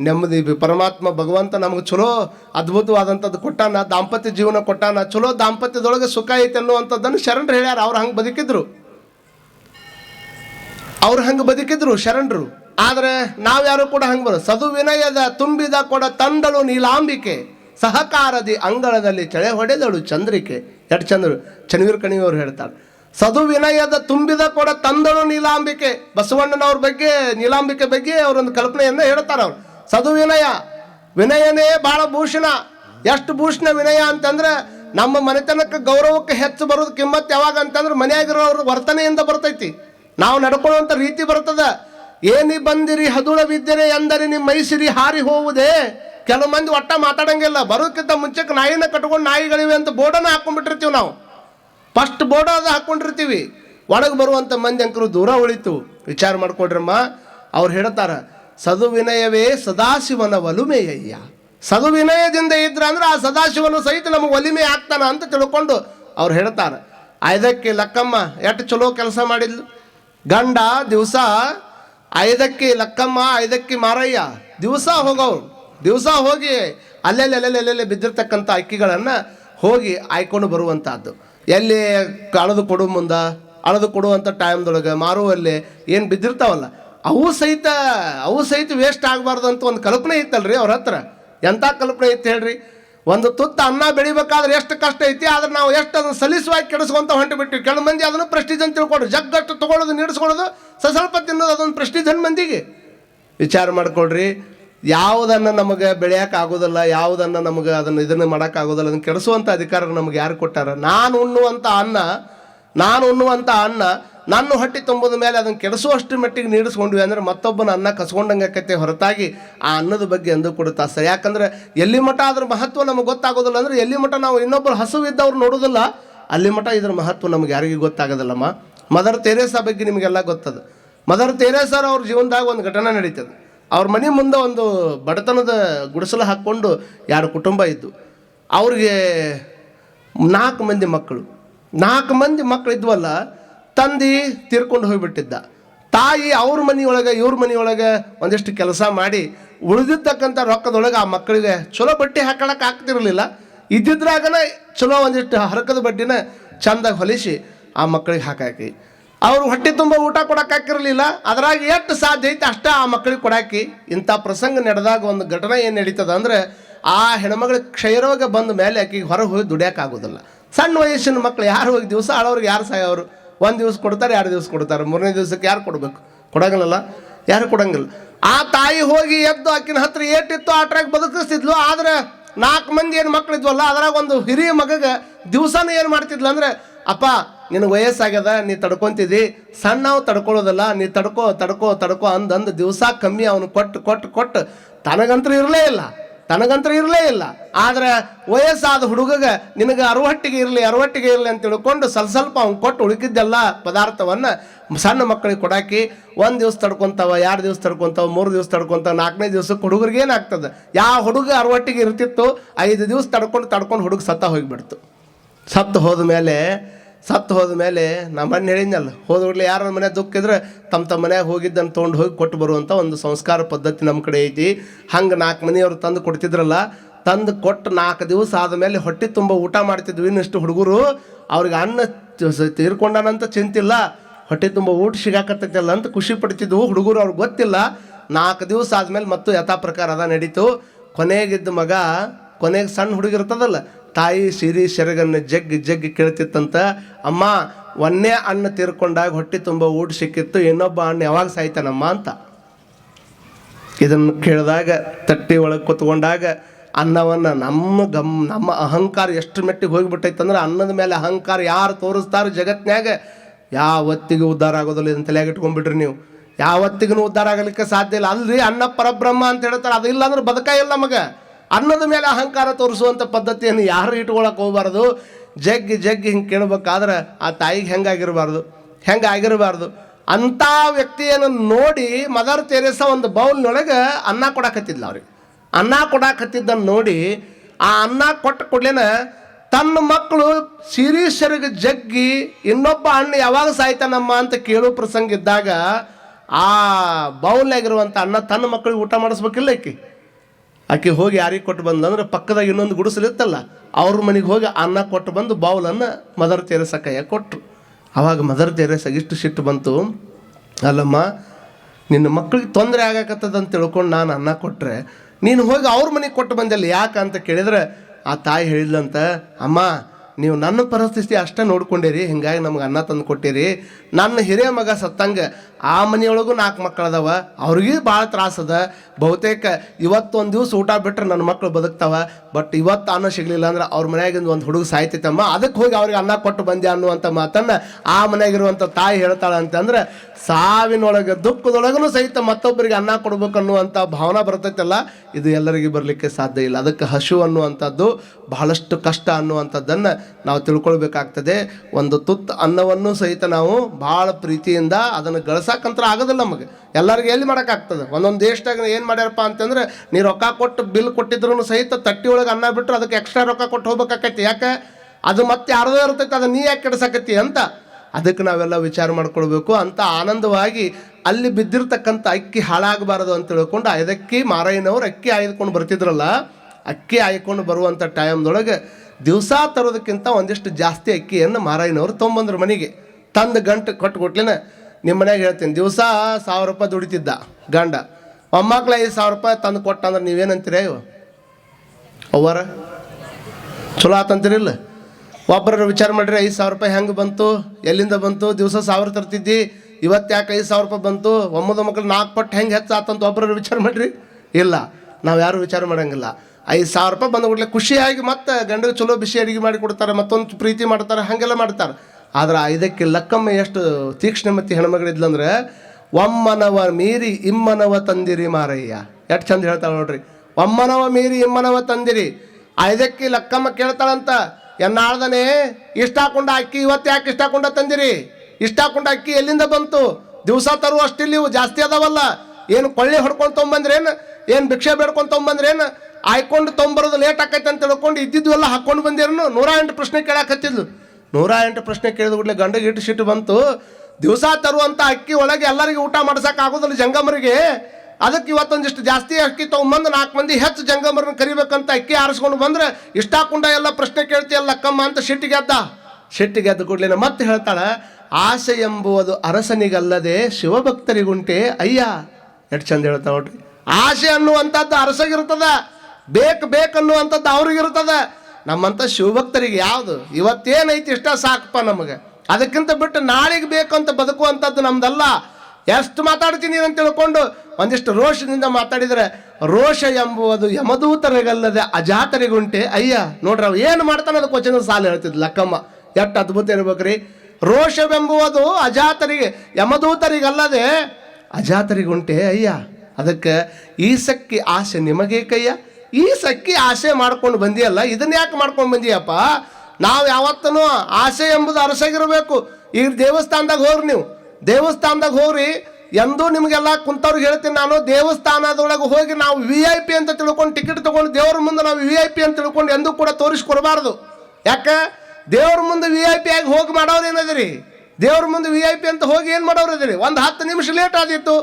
ನೆಮ್ಮದಿ ಪರಮಾತ್ಮ, ಭಗವಂತ ನಮಗೆ ಚಲೋ ಅದ್ಭುತವಾದಂಥದ್ದು ಕೊಟ್ಟಾನ, ದಾಂಪತ್ಯ ಜೀವನ ಕೊಟ್ಟಾನ, ಚಲೋ ದಾಂಪತ್ಯದೊಳಗೆ ಸುಖ ಐತೆ ಅನ್ನುವಂಥದ್ದನ್ನು ಶರಣರು ಹೇಳ್ಯಾರ, ಅವ್ರು ಹಂಗೆ ಬದುಕಿದ್ರು. ಅವ್ರು ಹಂಗೆ ಬದುಕಿದ್ರು ಶರಣರು. ಆದರೆ ನಾವ್ಯಾರು ಕೂಡ ಹಂಗೆ ಬರೋ ಸದು ವಿನಯದ, ತುಂಬಿದ ಕೊಡ ತಂದಳು ನೀಲಾಂಬಿಕೆ, ಸಹಕಾರದಿ ಅಂಗಳದಲ್ಲಿ ಚಳೆ ಹೊಡೆದಳು ಚಂದ್ರಿಕೆ. ಎಟ್ ಚಂದ್ರು ಚನ್ವೀರ್ ಕಣಿಯವರು ಹೇಳ್ತಾರೆ. ಸದು ವಿನಯದ, ತುಂಬಿದ ಕೊಡ ತಂದಳು ನೀಲಾಂಬಿಕೆ. ಬಸವಣ್ಣನವ್ರ ಬಗ್ಗೆ, ನೀಲಾಂಬಿಕೆ ಬಗ್ಗೆ ಅವರೊಂದು ಕಲ್ಪನೆಯನ್ನು ಹೇಳ್ತಾರೆ ಅವ್ರು. ಸದು ವಿನಯ. ವಿನಯನೇ ಬಹಳ ಭೂಷಣ. ಎಷ್ಟು ಭೂಷಣ ವಿನಯ ಅಂತಂದ್ರೆ ನಮ್ಮ ಮನೆತನಕ್ಕೆ ಗೌರವಕ್ಕೆ ಹೆಚ್ಚು ಬರೋದು ಕಿಮ್ಮತ್ತು ಯಾವಾಗ ಅಂತಂದ್ರೆ ಮನೆಯಾಗಿರೋರು ವರ್ತನೆಯಿಂದ ಬರ್ತೈತಿ. ನಾವು ನಡ್ಕೊಳ್ಳುವಂಥ ರೀತಿ ಬರ್ತದ. ಏನಿ ಬಂದಿರಿ ಹದುಳ ಬಿದ್ದರೆ ಎಂದರೆ ನಿಮ್ಮ ಮೈಸಿರಿ ಹಾರಿ ಹೋವುದೇ. ಕೆಲವು ಮಂದಿ ಒಟ್ಟ ಮಾತಾಡಂಗಿಲ್ಲ. ಬರೋಕ್ಕಿಂತ ಮುಂಚೆಗೆ ನಾಯಿನ ಕಟ್ಕೊಂಡು ನಾಯಿಗಳಿವೆ ಅಂತ ಬೋರ್ಡನ್ನ ಹಾಕೊಂಡ್ಬಿಟ್ಟಿರ್ತೀವಿ ನಾವು. ಫಸ್ಟ್ ಬೋರ್ಡ ಅದು ಹಾಕ್ಕೊಂಡಿರ್ತೀವಿ ಒಳಗೆ ಬರುವಂಥ ಮಂದಿ ಅಂಕರು ದೂರ ಉಳಿತು. ವಿಚಾರ ಮಾಡ್ಕೊಡ್ರಮ್ಮ. ಅವ್ರು ಹೇಳ್ತಾರ ಸದುವಿನಯವೇ ಸದಾಶಿವನ ಒಲುಮೆಯಯ್ಯ ಸದುವಿನಯದಿಂದ ಇದ್ರ ಅಂದ್ರೆ ಆ ಸದಾಶಿವನು ಸಹಿತ ನಮಗೆ ಒಲಿಮೆ ಆಗ್ತಾನ ಅಂತ ತಿಳ್ಕೊಂಡು ಅವ್ರು ಹೇಳ್ತಾರೆ. ಐದಕ್ಕೆ ಲಕ್ಕಮ್ಮ, ಎಷ್ಟು ಚಲೋ ಕೆಲಸ ಮಾಡಿದ್ಲು? ಗಂಡ, ದಿವಸ, ಐದಕ್ಕೆ ಲಕ್ಕಮ್ಮ, ಐದಕ್ಕೆ ಮಾರಯ್ಯ, ದಿವಸ ಹೋಗೋರು ದಿವಸ ಹೋಗಿ ಅಲ್ಲೆಲ್ಲಿ ಅಲ್ಲೆಲ್ಲಿ ಅಲ್ಲೆಲ್ಲಿ ಬಿದ್ದಿರ್ತಕ್ಕಂಥ ಅಕ್ಕಿಗಳನ್ನು ಹೋಗಿ ಆಯ್ಕೊಂಡು ಬರುವಂಥದ್ದು. ಎಲ್ಲಿ ಅಳದು ಕೊಡು ಮುಂದೆ? ಅಳದು ಕೊಡುವಂಥ ಟೈಮ್ದೊಳಗೆ ಮಾರುವಲ್ಲಿ ಏನು ಬಿದ್ದಿರ್ತಾವಲ್ಲ ಅವು ಸಹಿತ ಅವು ಸಹಿತ ವೇಸ್ಟ್ ಆಗಬಾರ್ದು ಅಂತ ಒಂದು ಕಲ್ಪನೆ ಇತ್ತಲ್ರಿ ಅವ್ರ ಹತ್ರ? ಎಂಥ ಕಲ್ಪನೆ ಇತ್ತು ಹೇಳ್ರಿ? ಒಂದು ತುತ್ತ ಅನ್ನ ಬೆಳಿಬೇಕಾದ್ರೆ ಎಷ್ಟು ಕಷ್ಟ ಐತಿ, ಆದ್ರೆ ನಾವು ಎಷ್ಟು ಅದನ್ನು ಸಲೀಸವಾಗಿ ಕೆಡಿಸ್ಕೊಂತ ಹೊಂಟು ಬಿಟ್ಟಿವಿ ಕೆಲವು ಮಂದಿ ಅದನ್ನು ಪ್ರೆಸ್ಟೀಜ್ ಅಂತ ತಿಳ್ಕೊಡ್ರಿ. ಜಗ್ಗಷ್ಟು ತೊಗೊಳೋದು ನೀಡಿಸ್ಕೊಳ್ಳೋದು ಸಸ್ವಲ್ಪ ಸ್ವಲ್ಪ ತಿನ್ನೋದು ಅದೊಂದು ಪ್ರೆಸ್ಟೀಜ್ ಮಂದಿಗೆ. ವಿಚಾರ ಮಾಡ್ಕೊಳ್ರಿ, ಯಾವುದನ್ನು ನಮಗೆ ಬೆಳೆಯೋಕೆ ಆಗೋದಿಲ್ಲ, ಯಾವುದನ್ನು ನಮಗೆ ಅದನ್ನು ಇದನ್ನು ಮಾಡೋಕ್ಕಾಗೋದಿಲ್ಲ ಅದನ್ನು ಕೆಡಿಸುವಂಥ ಅಧಿಕಾರ ನಮಗೆ ಯಾರು ಕೊಟ್ಟಾರ? ನಾನು ಉಣ್ಣುವಂಥ ಅನ್ನ, ನಾನು ಉಣ್ಣುವಂಥ ಅನ್ನ ನನ್ನ ಹೊಟ್ಟೆ ತುಂಬದ ಮೇಲೆ ಅದನ್ನು ಕೆಡಿಸುವಷ್ಟು ಮಟ್ಟಿಗೆ ನೀಡಿಸ್ಕೊಂಡ್ವಿ ಅಂದ್ರೆ ಮತ್ತೊಬ್ಬನ ಅನ್ನ ಕಸ್ಕೊಂಡಂಗೆ ಆಕೈತೆ ಹೊರತಾಗಿ ಆ ಅನ್ನದ ಬಗ್ಗೆ ಅಂದು ಕೊಡುತ್ತಾ ಸರ್ ಯಾಕಂದ್ರೆ ಎಲ್ಲಿ ಮಠ ಅದ್ರ ಮಹತ್ವ ನಮಗೆ ಗೊತ್ತಾಗೋದಿಲ್ಲ ಅಂದ್ರೆ ಎಲ್ಲಿ ಮಠ ನಾವು ಇನ್ನೊಬ್ಬರು ಹಸುವಿದ್ದವ್ರು ನೋಡೋದಿಲ್ಲ, ಅಲ್ಲಿ ಮಠ ಇದ್ರ ಮಹತ್ವ ನಮ್ಗೆ ಯಾರಿಗೂ ಗೊತ್ತಾಗೋದಿಲ್ಲಮ್ಮ. ಮದರ್ ತೆರೇಸಾ ಬಗ್ಗೆ ನಿಮಗೆಲ್ಲ ಗೊತ್ತದ. ಮದರ್ ತೆರೇಸಾರ ಅವ್ರ ಜೀವನದಾಗ ಒಂದು ಘಟನೆ ನಡೀತದೆ. ಅವ್ರ ಮನೆ ಮುಂದೆ ಒಂದು ಬಡತನದ ಗುಡಿಸಲು ಹಾಕ್ಕೊಂಡು ಎರಡು ಕುಟುಂಬ ಇದ್ದು. ಅವ್ರಿಗೆ ನಾಲ್ಕು ಮಂದಿ ಮಕ್ಕಳು. ನಾಲ್ಕು ಮಂದಿ ಮಕ್ಕಳು ಇದ್ವಲ್ಲ ತಂದೆ ತೀರ್ಕೊಂಡು ಹೋಗಿಬಿಟ್ಟಿದ್ದ. ತಾಯಿ ಅವ್ರ ಮನೆಯೊಳಗೆ, ಇವ್ರ ಮನೆಯೊಳಗೆ ಒಂದಿಷ್ಟು ಕೆಲಸ ಮಾಡಿ ಉಳಿದಿರ್ತಕ್ಕಂಥ ರೊಕ್ಕದೊಳಗೆ ಆ ಮಕ್ಕಳಿಗೆ ಚಲೋ ಬಟ್ಟೆ ಹಾಕೊಳಕ್ಕೆ ಆಗ್ತಿರಲಿಲ್ಲ. ಇದ್ದಿದ್ರಾಗನ ಚಲೋ ಒಂದಿಷ್ಟು ಹರಕದ ಬಡ್ಡಿನ ಚಂದಾಗಿ ಹೊಲಿಸಿ ಆ ಮಕ್ಕಳಿಗೆ ಹಾಕಾಕಿ. ಅವರು ಹೊಟ್ಟೆ ತುಂಬ ಊಟ ಕೊಡಕ್ಕೆ ಹಾಕಿರಲಿಲ್ಲ. ಅದ್ರಾಗ ಎಷ್ಟು ಸಾಧ್ಯ ಐತೆ ಅಷ್ಟೇ ಆ ಮಕ್ಕಳಿಗೆ ಕೊಡಾಕಿ. ಇಂಥ ಪ್ರಸಂಗ ನಡೆದಾಗ ಒಂದು ಘಟನೆ ಏನು ನಡೀತದ ಅಂದ್ರೆ ಆ ಹೆಣ್ಮಗಳ ಕ್ಷಯರೋಗ ಬಂದ ಮೇಲೆ ಆಕೆಗೆ ಹೊರಗೆ ಹೋಗಿ ದುಡಿಯೋಕ್ಕಾಗೋದಿಲ್ಲ ಸಣ್ಣ ವಯಸ್ಸಿನ ಮಕ್ಕಳು ಯಾರು ಹೋಗಿ ದಿವಸ ಆಳೋರಿಗೆ ಯಾರು ಸಾಯೋರು? ಒಂದು ದಿವಸ ಕೊಡ್ತಾರೆ, ಎರಡು ದಿವಸ ಕೊಡ್ತಾರೆ. ಮೂರನೇ ದಿವಸಕ್ಕೆ ಯಾರು ಕೊಡಬೇಕು? ಕೊಡಂಗಿಲ್ಲಲ್ಲ? ಯಾರು ಕೊಡಂಗಿಲ್ಲ? ಆ ತಾಯಿ ಹೋಗಿ ಎದ್ದು ಆಕಿನ ಹತ್ರ ಏಟಿತ್ತು, ಆ ಟ್ರ್ಯಾಕ್ ಬದುಕಿಸ್ತಿದ್ಲು. ಆದ್ರೆ ನಾಲ್ಕು ಮಂದಿ ಏನು ಮಕ್ಕಳಿದ್ವಲ್ಲ ಅದ್ರಾಗ ಒಂದು ಹಿರಿಯ ಮಗಗೆ ದಿವಸನೂ ಏನು ಮಾಡ್ತಿದ್ಲು ಅಂದರೆ, ಅಪ್ಪ, ನಿನಗೆ ವಯಸ್ಸಾಗ್ಯದ, ನೀ ತಡ್ಕೊಂತಿದ್ದಿ. ಸಣ್ಣವು ತಡ್ಕೊಳ್ಳೋದಲ್ಲ, ನೀ ತಡ್ಕೋ ತಡ್ಕೋ ತಡ್ಕೋ ಅಂದಂದು ಅಂದ್ ದಿವಸ ಕಮ್ಮಿ ಅವನು ಕೊಟ್ಟು ಕೊಟ್ಟು ಕೊಟ್ಟು ತನಗಂತೂ ಇರಲೇ ಇಲ್ಲ. ತನಗಂತ್ರ ಇರಲೇ ಇಲ್ಲ. ಆದ್ರೆ ವಯಸ್ಸಾದ ಹುಡುಗಗೆ ನಿನಗೆ ಅರವಟ್ಟಿಗೆ ಇರಲಿ ಅರವಟ್ಟಿಗೆ ಇರಲಿ ಅಂತ ತಿಳ್ಕೊಂಡು ಸ್ವಲ್ಪ ಸ್ವಲ್ಪ ಅವ್ನು ಕೊಟ್ಟು ಉಳಿಕಿದ್ದೆಲ್ಲ ಪದಾರ್ಥವನ್ನು ಸಣ್ಣ ಮಕ್ಕಳಿಗೆ ಕೊಡಾಕಿ ಒಂದು ದಿವಸ ತಡ್ಕೊಂತಾವ, ಎರಡು ದಿವಸ ತಡ್ಕೊಂತಾವ, ಮೂರು ದಿವಸ ತಡ್ಕೊಂತಾವ, ನಾಲ್ಕನೇ ದಿವಸಕ್ಕೆ ಹುಡುಗರಿಗೆ ಏನಾಗ್ತದೆ? ಯಾವ ಹುಡುಗ ಅರವಟ್ಟಿಗೆ ಇರ್ತಿತ್ತು, ಐದು ದಿವಸ ತಡ್ಕೊಂಡು ತಡ್ಕೊಂಡು ಹುಡುಗ ಸತ್ತ ಹೋಗಿಬಿಡ್ತು. ಸತ್ತು ಹೋದ ಮೇಲೆ ಸತ್ತು ಹೋದ ಮೇಲೆ ನಮ್ಮ ಮನೆ ಹೇಳಿದ್ನಲ್ಲ, ಹೋದ ಕೂಡಲೇ ಯಾರ ಮನೆ ದುಃಖ ಇದ್ರೆ ತಮ್ಮ ತಮ್ಮ ಮನ್ಯಾಗ ಹೋಗಿದ್ದನ್ನು ತೊಗೊಂಡು ಹೋಗಿ ಕೊಟ್ಟು ಬರುವಂಥ ಒಂದು ಸಂಸ್ಕಾರ ಪದ್ಧತಿ ನಮ್ಮ ಕಡೆ ಐತಿ. ಹಂಗೆ ನಾಲ್ಕು ಮನೆಯವರು ತಂದು ಕೊಡ್ತಿದ್ರಲ್ಲ, ತಂದು ಕೊಟ್ಟು ನಾಲ್ಕು ದಿವಸ ಆದಮೇಲೆ ಹೊಟ್ಟೆ ತುಂಬ ಊಟ ಮಾಡ್ತಿದ್ವಿ ಇನ್ನಷ್ಟು ಹುಡುಗರು. ಅವ್ರಿಗೆ ಅನ್ನ ತೀರ್ಕೊಂಡಾನಂತ ಚಿಂತಿಲ್ಲ, ಹೊಟ್ಟೆ ತುಂಬ ಊಟ ಸಿಗಾಕತ್ತೈತಲ್ಲ ಅಂತ ಖುಷಿ ಪಡ್ತಿದ್ವು ಹುಡುಗರು, ಅವ್ರಿಗೆ ಗೊತ್ತಿಲ್ಲ. ನಾಲ್ಕು ದಿವಸ ಆದಮೇಲೆ ಮತ್ತು ಯಥಾ ಪ್ರಕಾರ ಅದ ನಡೀತು. ಕೊನೆಗಿದ್ದ ಮಗ, ಕೊನೆಗೆ ಸಣ್ಣ ಹುಡುಗಿರ್ತದಲ್ಲ ತಾಯಿ ಸಿರಿ ಸೆರಗನ್ನು ಜಗ್ಗಿ ಜಗ್ಗಿ ಕೇಳ್ತಿತ್ತಂತ, ಅಮ್ಮ, ಒಂದೇ ಅಣ್ಣ ತೀರ್ಕೊಂಡಾಗ ಹೊಟ್ಟೆ ತುಂಬ ಊಟ ಸಿಕ್ಕಿತ್ತು, ಇನ್ನೊಬ್ಬ ಅಣ್ಣ ಯಾವಾಗ ಸಾಯ್ತಾನಮ್ಮ? ಅಂತ. ಇದನ್ನು ಕೇಳಿದಾಗ, ತಟ್ಟಿ ಒಳಗೆ ಕೂತ್ಕೊಂಡಾಗ ಅನ್ನವನ್ನು ನಮ್ಮ ಗಮ್, ನಮ್ಮ ಅಹಂಕಾರ ಎಷ್ಟು ಮೆಟ್ಟಿಗೆ ಹೋಗಿಬಿಟ್ಟೈತಂದ್ರೆ, ಅನ್ನದ ಮೇಲೆ ಅಹಂಕಾರ ಯಾರು ತೋರಿಸ್ತಾರೋ ಜಗತ್ತಿನಾಗ ಯಾವತ್ತಿಗೂ ಉದ್ಧಾರ ಆಗೋದಿಲ್ಲ ಇದನ್ನು ತಲೆಯಾಗಿ ಇಟ್ಕೊಂಡ್ಬಿಟ್ರಿ ನೀವು. ಯಾವತ್ತಿಗೂ ಉದ್ಧಾರ ಆಗಲಿಕ್ಕೆ ಸಾಧ್ಯ ಇಲ್ಲ. ಅಲ್ರಿ ಅನ್ನ ಪರಬ್ರಹ್ಮ ಅಂತ ಹೇಳ್ತಾರೆ. ಅದು ಇಲ್ಲ ಅಂದ್ರೆ ಬದುಕ ಇಲ್ಲ ಮಗ ಅನ್ನದ ಮೇಲೆ ಅಹಂಕಾರ ತೋರಿಸುವಂಥ ಪದ್ಧತಿಯನ್ನು ಯಾರು ಇಟ್ಕೊಳಕ್ಕೆ ಹೋಗಬಾರ್ದು? ಜಗ್ಗಿ ಜಗ್ಗಿ ಹಿಂಗೆ ಕೇಳಬೇಕಾದ್ರೆ ಆ ತಾಯಿಗೆ ಹೆಂಗಾಗಿರಬಾರ್ದು? ಹೆಂಗೆ ಆಗಿರಬಾರ್ದು ಅಂಥ ವ್ಯಕ್ತಿಯನ್ನು ನೋಡಿ ಮದರ್ ತೆರೇಸ ಒಂದು ಬೌಲ್ನೊಳಗೆ ಅನ್ನ ಕೊಡಾಕತ್ತಿದ್ಲ ಅವ್ರಿಗೆ. ಅನ್ನ ಕೊಡಾಕತ್ತಿದ್ದನ್ನು ನೋಡಿ ಆ ಅನ್ನ ಕೊಟ್ಟ ಕೂಡಲೇನ ತನ್ನ ಮಕ್ಕಳು ಸಿರೀಶರಿಗೆ ಜಗ್ಗಿ ಇನ್ನೊಬ್ಬ ಅಣ್ಣ ಯಾವಾಗ ಸಾಯ್ತಾನಮ್ಮ ಅಂತ ಕೇಳೋ ಪ್ರಸಂಗ ಇದ್ದಾಗ ಆ ಬೌಲ್ನಾಗಿರುವಂಥ ಅನ್ನ ತನ್ನ ಮಕ್ಕಳಿಗೆ ಊಟ ಮಾಡಿಸ್ಬೇಕಿಲ್ಲ ಆಕಿ ಆಕೆ ಹೋಗಿ ಯಾರಿಗೆ ಕೊಟ್ಟು ಬಂದಂದ್ರೆ ಪಕ್ಕದಾಗ ಇನ್ನೊಂದು ಗುಡಿಸಲಿತ್ತಲ್ಲ ಅವ್ರ ಮನೆಗೆ ಹೋಗಿ ಅನ್ನ ಕೊಟ್ಟು ಬಂದು ಬೌಲನ್ನು ಮದರ್ ತೆರೇಸ ಕೈಯಾಗ ಕೊಟ್ಟರು ಅವಾಗ ಮದರ್ ತೆರೇಸಾಗ ಇಷ್ಟು ಸಿಟ್ಟು ಬಂತು, ಅಲ್ಲಮ್ಮ, ನಿನ್ನ ಮಕ್ಕಳಿಗೆ ತೊಂದರೆ ಆಗಾಕತ್ತದ ಅಂತ ತಿಳ್ಕೊಂಡು ನಾನು ಅನ್ನ ಕೊಟ್ಟರೆ ನೀನು ಹೋಗಿ ಅವ್ರ ಮನೆಗೆ ಕೊಟ್ಟು ಬಂದಲ್ಲ ಯಾಕೆ ಅಂತ ಕೇಳಿದ್ರೆ, ಆ ತಾಯಿ ಹೇಳಿದ್ಲಂತ, ಅಮ್ಮ, ನೀವು ನನ್ನ ಪರಿಸ್ಥಿತಿ ಅಷ್ಟೇ ನೋಡ್ಕೊಂಡಿರಿ, ಹಿಂಗಾಗಿ ನಮ್ಗೆ ಅನ್ನ ತಂದು ಕೊಟ್ಟಿರಿ. ನನ್ನ ಹಿರಿಯ ಮಗ ಸತ್ತಂಗೆ ಆ ಮನೆಯೊಳಗೂ ನಾಲ್ಕು ಮಕ್ಕಳು ಅದಾವ. ಅವ್ರಿಗೆ ಭಾಳ ತ್ರಾಸದ ಬಹುತೇಕ ಇವತ್ತೊಂದು ದಿವಸ ಊಟ ಬಿಟ್ಟರೆ ನನ್ನ ಮಕ್ಕಳು ಬದುಕ್ತಾವ. ಬಟ್ ಇವತ್ತು ಅನ್ನ ಸಿಗಲಿಲ್ಲ ಅಂದ್ರೆ ಅವ್ರ ಮನ್ಯಾಗಿಂದ ಒಂದು ಹುಡುಗ ಸಾಯ್ತೈತಮ್ಮ. ಅದಕ್ಕೆ ಹೋಗಿ ಅವ್ರಿಗೆ ಅನ್ನ ಕೊಟ್ಟು ಬಂದೆ ಅನ್ನುವಂಥ ಮಾತನ್ನು ಆ ಮನೆಯಾಗಿರುವಂಥ ತಾಯಿ ಹೇಳ್ತಾಳೆ ಅಂತಂದ್ರೆ, ಸಾವಿನೊಳಗೆ ದುಃಖದೊಳಗೂ ಸಹಿತ ಮತ್ತೊಬ್ಬರಿಗೆ ಅನ್ನ ಕೊಡ್ಬೇಕು ಅನ್ನುವಂಥ ಭಾವನೆ ಬರ್ತೈತಲ್ಲ. ಇದು ಎಲ್ಲರಿಗೂ ಬರಲಿಕ್ಕೆ ಸಾಧ್ಯ ಇಲ್ಲ. ಅದಕ್ಕೆ ಹಸು ಅನ್ನುವಂಥದ್ದು ಬಹಳಷ್ಟು ಕಷ್ಟ ಅನ್ನುವಂಥದ್ದನ್ನು ನಾವು ತಿಳ್ಕೊಳ್ಬೇಕಾಗ್ತದೆ. ಒಂದು ತುತ್ತು ಅನ್ನವನ್ನು ಸಹಿತ ನಾವು ಭಾಳ ಪ್ರೀತಿಯಿಂದ ಅದನ್ನು ಗಳಿಸಕ್ಕಂತ್ರ ಆಗೋದಿಲ್ಲ ನಮಗೆ. ಎಲ್ಲರಿಗೂ ಎಲ್ಲಿ ಮಾಡೋಕ್ಕಾಗ್ತದೆ? ಒಂದೊಂದು ದೇಶದಾಗ ಏನು ಮಾಡ್ಯಾರಪ್ಪ ಅಂತಂದ್ರೆ, ನೀ ರೊಕ್ಕ ಕೊಟ್ಟು ಬಿಲ್ ಕೊಟ್ಟಿದ್ರು ಸಹಿತ ತಟ್ಟಿ ಒಳಗೆ ಅನ್ನ ಬಿಟ್ಟರೆ ಅದಕ್ಕೆ ಎಕ್ಸ್ಟ್ರಾ ರೊಕ್ಕ ಕೊಟ್ಟು ಹೋಗ್ಬೇಕಾಕೈತಿ. ಯಾಕೆ? ಅದು ಮತ್ತೆ ಯಾರದೇ ಇರ್ತೈತೆ ಅದು ನೀ ಯಾಕೆ ಕೆಡ್ಸಕತ್ತಿ ಅಂತ. ಅದಕ್ಕೆ ನಾವೆಲ್ಲ ವಿಚಾರ ಮಾಡ್ಕೊಳ್ಬೇಕು ಅಂತ ಆನಂದವಾಗಿ ಅಲ್ಲಿ ಬಿದ್ದಿರ್ತಕ್ಕಂಥ ಅಕ್ಕಿ ಹಾಳಾಗಬಾರದು ಅಂತ ತಿಳ್ಕೊಂಡು ಅದಕ್ಕೆ ಮಾರಯ್ಯನವ್ರು ಅಕ್ಕಿ ಆಯ್ದುಕೊಂಡು ಬರ್ತಿದ್ರಲ್ಲ, ಅಕ್ಕಿ ಆಯ್ಕೊಂಡು ಬರುವಂಥ ಟೈಮ್ದೊಳಗೆ ದಿವಸ ತರೋದಕ್ಕಿಂತ ಒಂದಿಷ್ಟು ಜಾಸ್ತಿ ಅಕ್ಕಿಯನ್ನು ಮಾರಾಯನವ್ರು ತೊಗೊಂಬಂದ್ರು ಮನೆಗೆ. ತಂದು ಗಂಟು ಕೊಟ್ಟು ನಿಮ್ಮ ಮನ್ಯಾಗ ಹೇಳ್ತೀನಿ, ದಿವಸ ಸಾವಿರ ರೂಪಾಯಿ ದುಡಿತಿದ್ದ ಗಂಡ. ಮೊಮ್ಮಕ್ಳು ಐದು ಸಾವಿರ ರೂಪಾಯಿ ತಂದು ಕೊಟ್ಟ ಅಂದ್ರೆ ನೀವೇನಂತೀರ ಇವು ಅವರ ಚಲೋ ಆತಂತೀರಿಲ್ಲ ಒಬ್ಬರ ವಿಚಾರ ಮಾಡಿರಿ ಐದು ಸಾವಿರ ರೂಪಾಯಿ ಹೆಂಗೆ ಬಂತು, ಎಲ್ಲಿಂದ ಬಂತು, ದಿವಸ ಸಾವಿರ ತರ್ತಿದ್ದಿ, ಇವತ್ತು ಯಾಕೆ ಐದು ಸಾವಿರ ರೂಪಾಯಿ ಬಂತು ಒಮ್ಮದ ಮಕ್ಕಳು ನಾಲ್ಕು ಪಟ್ಟು ಹೆಂಗೆ ಹೆಚ್ಚು ಆತಂತ ಒಬ್ಬರ ವಿಚಾರ ಮಾಡಿರಿ? ಇಲ್ಲ, ನಾವು ಯಾರು ವಿಚಾರ ಮಾಡಂಗಿಲ್ಲ. ಐದು ಸಾವಿರ ರೂಪಾಯಿ ಬಂದ ಕೂಡಲೇ ಖುಷಿಯಾಗಿ ಮತ್ತೆ ಗಂಡಗೆ ಚಲೋ ಬಿಸಿ ಅಡುಗೆ ಮಾಡಿ ಕೊಡ್ತಾರೆ, ಮತ್ತೊಂದು ಪ್ರೀತಿ ಮಾಡ್ತಾರೆ, ಹಾಗೆಲ್ಲ ಮಾಡ್ತಾರೆ. ಆದ್ರೆ ಇದಕ್ಕೆ ಲಕ್ಕಮ್ಮ ಎಷ್ಟು ತೀಕ್ಷ್ಣಮತಿ ಹೆಣ್ಮಗಳಿದ್ಲಂದ್ರೆ, ಒಮ್ಮನವ ಮೀರಿ ಇಮ್ಮನವ ತಂದಿರಿ ಮಾರಯ್ಯ. ಎಷ್ಟು ಚಂದ ಹೇಳ್ತಾಳೆ ನೋಡ್ರಿ. ಒಮ್ಮನವ ಮೀರಿ ಇಮ್ಮನವ ತಂದಿರಿ. ಇದಕ್ಕೆ ಲಕ್ಕಮ್ಮ ಕೇಳ್ತಾಳಂತ, ಎನ್ನಾಳ್ದನೆ, ಇಷ್ಟ ಹಾಕೊಂಡ ಅಕ್ಕಿ ಇವತ್ತು ಯಾಕೆ ಇಷ್ಟ ಹಾಕೊಂಡ ತಂದಿರಿ? ಇಷ್ಟ ಹಾಕೊಂಡ ಅಕ್ಕಿ ಎಲ್ಲಿಂದ ಬಂತು? ದಿವಸ ತರುವ ಅಷ್ಟಿಲ್ಲ ಇವು ಜಾಸ್ತಿ ಅದಾವಲ್ಲ. ಏನು ಕೊಳ್ಳಿ ಹೊಡ್ಕೊಂಡು ತೊಗೊಂಬಂದ್ರೇನು ಏನು ಭಿಕ್ಷೆ ಬೇಡ್ಕೊಂಡು ತೊಗೊಂಬಂದ್ರೇನು ಆಯ್ಕೊಂಡು ತೊಗೊಂಬರೋದು ಲೇಟ್ ಆಕೈತೆ ಅಂತ ತಿಳ್ಕೊಂಡು ಇದ್ದಿದ್ದು ಎಲ್ಲ ಹಾಕೊಂಡು ಬಂದಿರೋನು ನೂರ ಎಂಟು ಪ್ರಶ್ನೆ ಕೇಳಾಕತ್ತಿದ್ಲು ನೂರ ಎಂಟು ಪ್ರಶ್ನೆ ಕೇಳಿದ ಕೂಡಲೇ ಗಂಡಗೆ ಇಟ್ಟು ಸಿಟ್ಟು ಬಂತು. ದಿವಸ ತರುವಂಥ ಅಕ್ಕಿ ಒಳಗೆ ಎಲ್ಲರಿಗೂ ಊಟ ಆಗೋದಿಲ್ಲ ಜಂಗಮರಿಗೆ. ಅದಕ್ಕೆ ಇವತ್ತೊಂದಿಷ್ಟು ಜಾಸ್ತಿ ಅಕ್ಕಿ ತೊಗೊಂಬಂದು ನಾಲ್ಕು ಮಂದಿ ಹೆಚ್ಚು ಜಂಗಮರನ್ನ ಕರಿಬೇಕಂತ ಅಕ್ಕಿ ಆರಿಸ್ಕೊಂಡು ಬಂದ್ರೆ ಇಷ್ಟಾಕುಂಡ ಎಲ್ಲ ಪ್ರಶ್ನೆ ಕೇಳ್ತೀಯಲ್ಲ ಅಕ್ಕಮ್ಮ ಅಂತ ಸಿಟ್ಟಿಗೆದ್ದ ಸಿಟ್ಟಿಗೆದ್ದ ಕೂಡಲಿನ ಮತ್ತೆ ಹೇಳ್ತಾಳ, ಆಸೆ ಎಂಬುವುದು ಅರಸನಿಗಲ್ಲದೆ ಶಿವಭಕ್ತರಿಗುಂಟೆ. ಅಯ್ಯ, ಎಷ್ಟು ಚಂದ ಹೇಳ್ತಾ ನೋಡ್ರಿ. ಆಸೆ ಅನ್ನುವಂಥದ್ದು ಅರಸಗಿರ್ತದೆ ಬೇಕು ಬೇಕನ್ನುವಂಥದ್ದು ಅವ್ರಿಗಿರ್ತದ ನಮ್ಮಂಥ ಶಿವಭಕ್ತರಿಗೆ ಯಾವುದು? ಇವತ್ತೇನೈತಿ ಇಷ್ಟ ಸಾಕಪ್ಪ ನಮಗೆ. ಅದಕ್ಕಿಂತ ಬಿಟ್ಟು ನಾಳೆಗೆ ಬೇಕಂತ ಬದುಕುವಂಥದ್ದು ನಮ್ದಲ್ಲ. ಎಷ್ಟು ಮಾತಾಡ್ತೀನಿ ಅಂತ ತಿಳ್ಕೊಂಡು ಒಂದಿಷ್ಟು ರೋಷದಿಂದ ಮಾತಾಡಿದರೆ, ರೋಷ ಎಂಬುವುದು ಯಮದೂತರಿಗಲ್ಲದೆ ಅಜಾತರಿಗುಂಟೆ. ಅಯ್ಯ, ನೋಡ್ರಿ ಅವು ಏನು ಮಾಡ್ತಾನೆ ಅದಕ್ಕೆ ಕ್ವಚನ ಸಾಲ ಹೇಳ್ತಿದ್ ಲಕ್ಕಮ್ಮ. ಎಷ್ಟು ಅದ್ಭುತ ಇರ್ಬೇಕ್ರಿ ರೋಷವೆಂಬುವುದು ಅಜಾತರಿಗೆ, ಯಮದೂತರಿಗಲ್ಲದೆ ಅಜಾತರಿಗುಂಟೆ ಅಯ್ಯ. ಅದಕ್ಕೆ ಈಸಕ್ಕಿ ಆಸೆ ನಿಮಗೆ ಕಯ್ಯ ಈ ಸಕ್ಕಿ ಆಸೆ ಮಾಡ್ಕೊಂಡು ಬಂದಿಯಲ್ಲ, ಇದನ್ನ ಯಾಕೆ ಮಾಡ್ಕೊಂಡು ಬಂದಿಯಪ್ಪ? ನಾವು ಯಾವತ್ತೂ ಆಸೆ ಎಂಬುದು ಅರಸಾಗಿರಬೇಕು. ಈಗ ದೇವಸ್ಥಾನದಾಗ ಹೋಗ್ರಿ ನೀವು. ದೇವಸ್ಥಾನದಾಗ ಹೋಗ್ರಿ, ಎಂದೂ ನಿಮಗೆಲ್ಲ ಕುಂತವ್ರಿಗೆ ಹೇಳ್ತೀನಿ ನಾನು, ದೇವಸ್ಥಾನದೊಳಗೆ ಹೋಗಿ ನಾವು ವಿ ಐ ಪಿ ಅಂತ ತಿಳ್ಕೊಂಡು ಟಿಕೆಟ್ ತಗೊಂಡು ದೇವ್ರ ಮುಂದೆ ನಾವು ವಿ ಐ ಪಿ ಅಂತ ತಿಳ್ಕೊಂಡು ಎಂದೂ ಕೂಡ ತೋರಿಸ್ಕೊಡ್ಬಾರ್ದು. ಯಾಕೆ? ದೇವ್ರ ಮುಂದೆ ವಿ ಐ ಪಿ ಆಗಿ ಹೋಗಿ ಮಾಡೋರು ಏನದಿರಿ? ದೇವ್ರ ಮುಂದೆ ವಿ ಐ ಪಿ ಅಂತ ಹೋಗಿ ಏನು ಮಾಡೋರು ಇದ್ರಿ ಒಂದು ಹತ್ತು ನಿಮಿಷ ಲೇಟ್ ಆದಿತ್ತು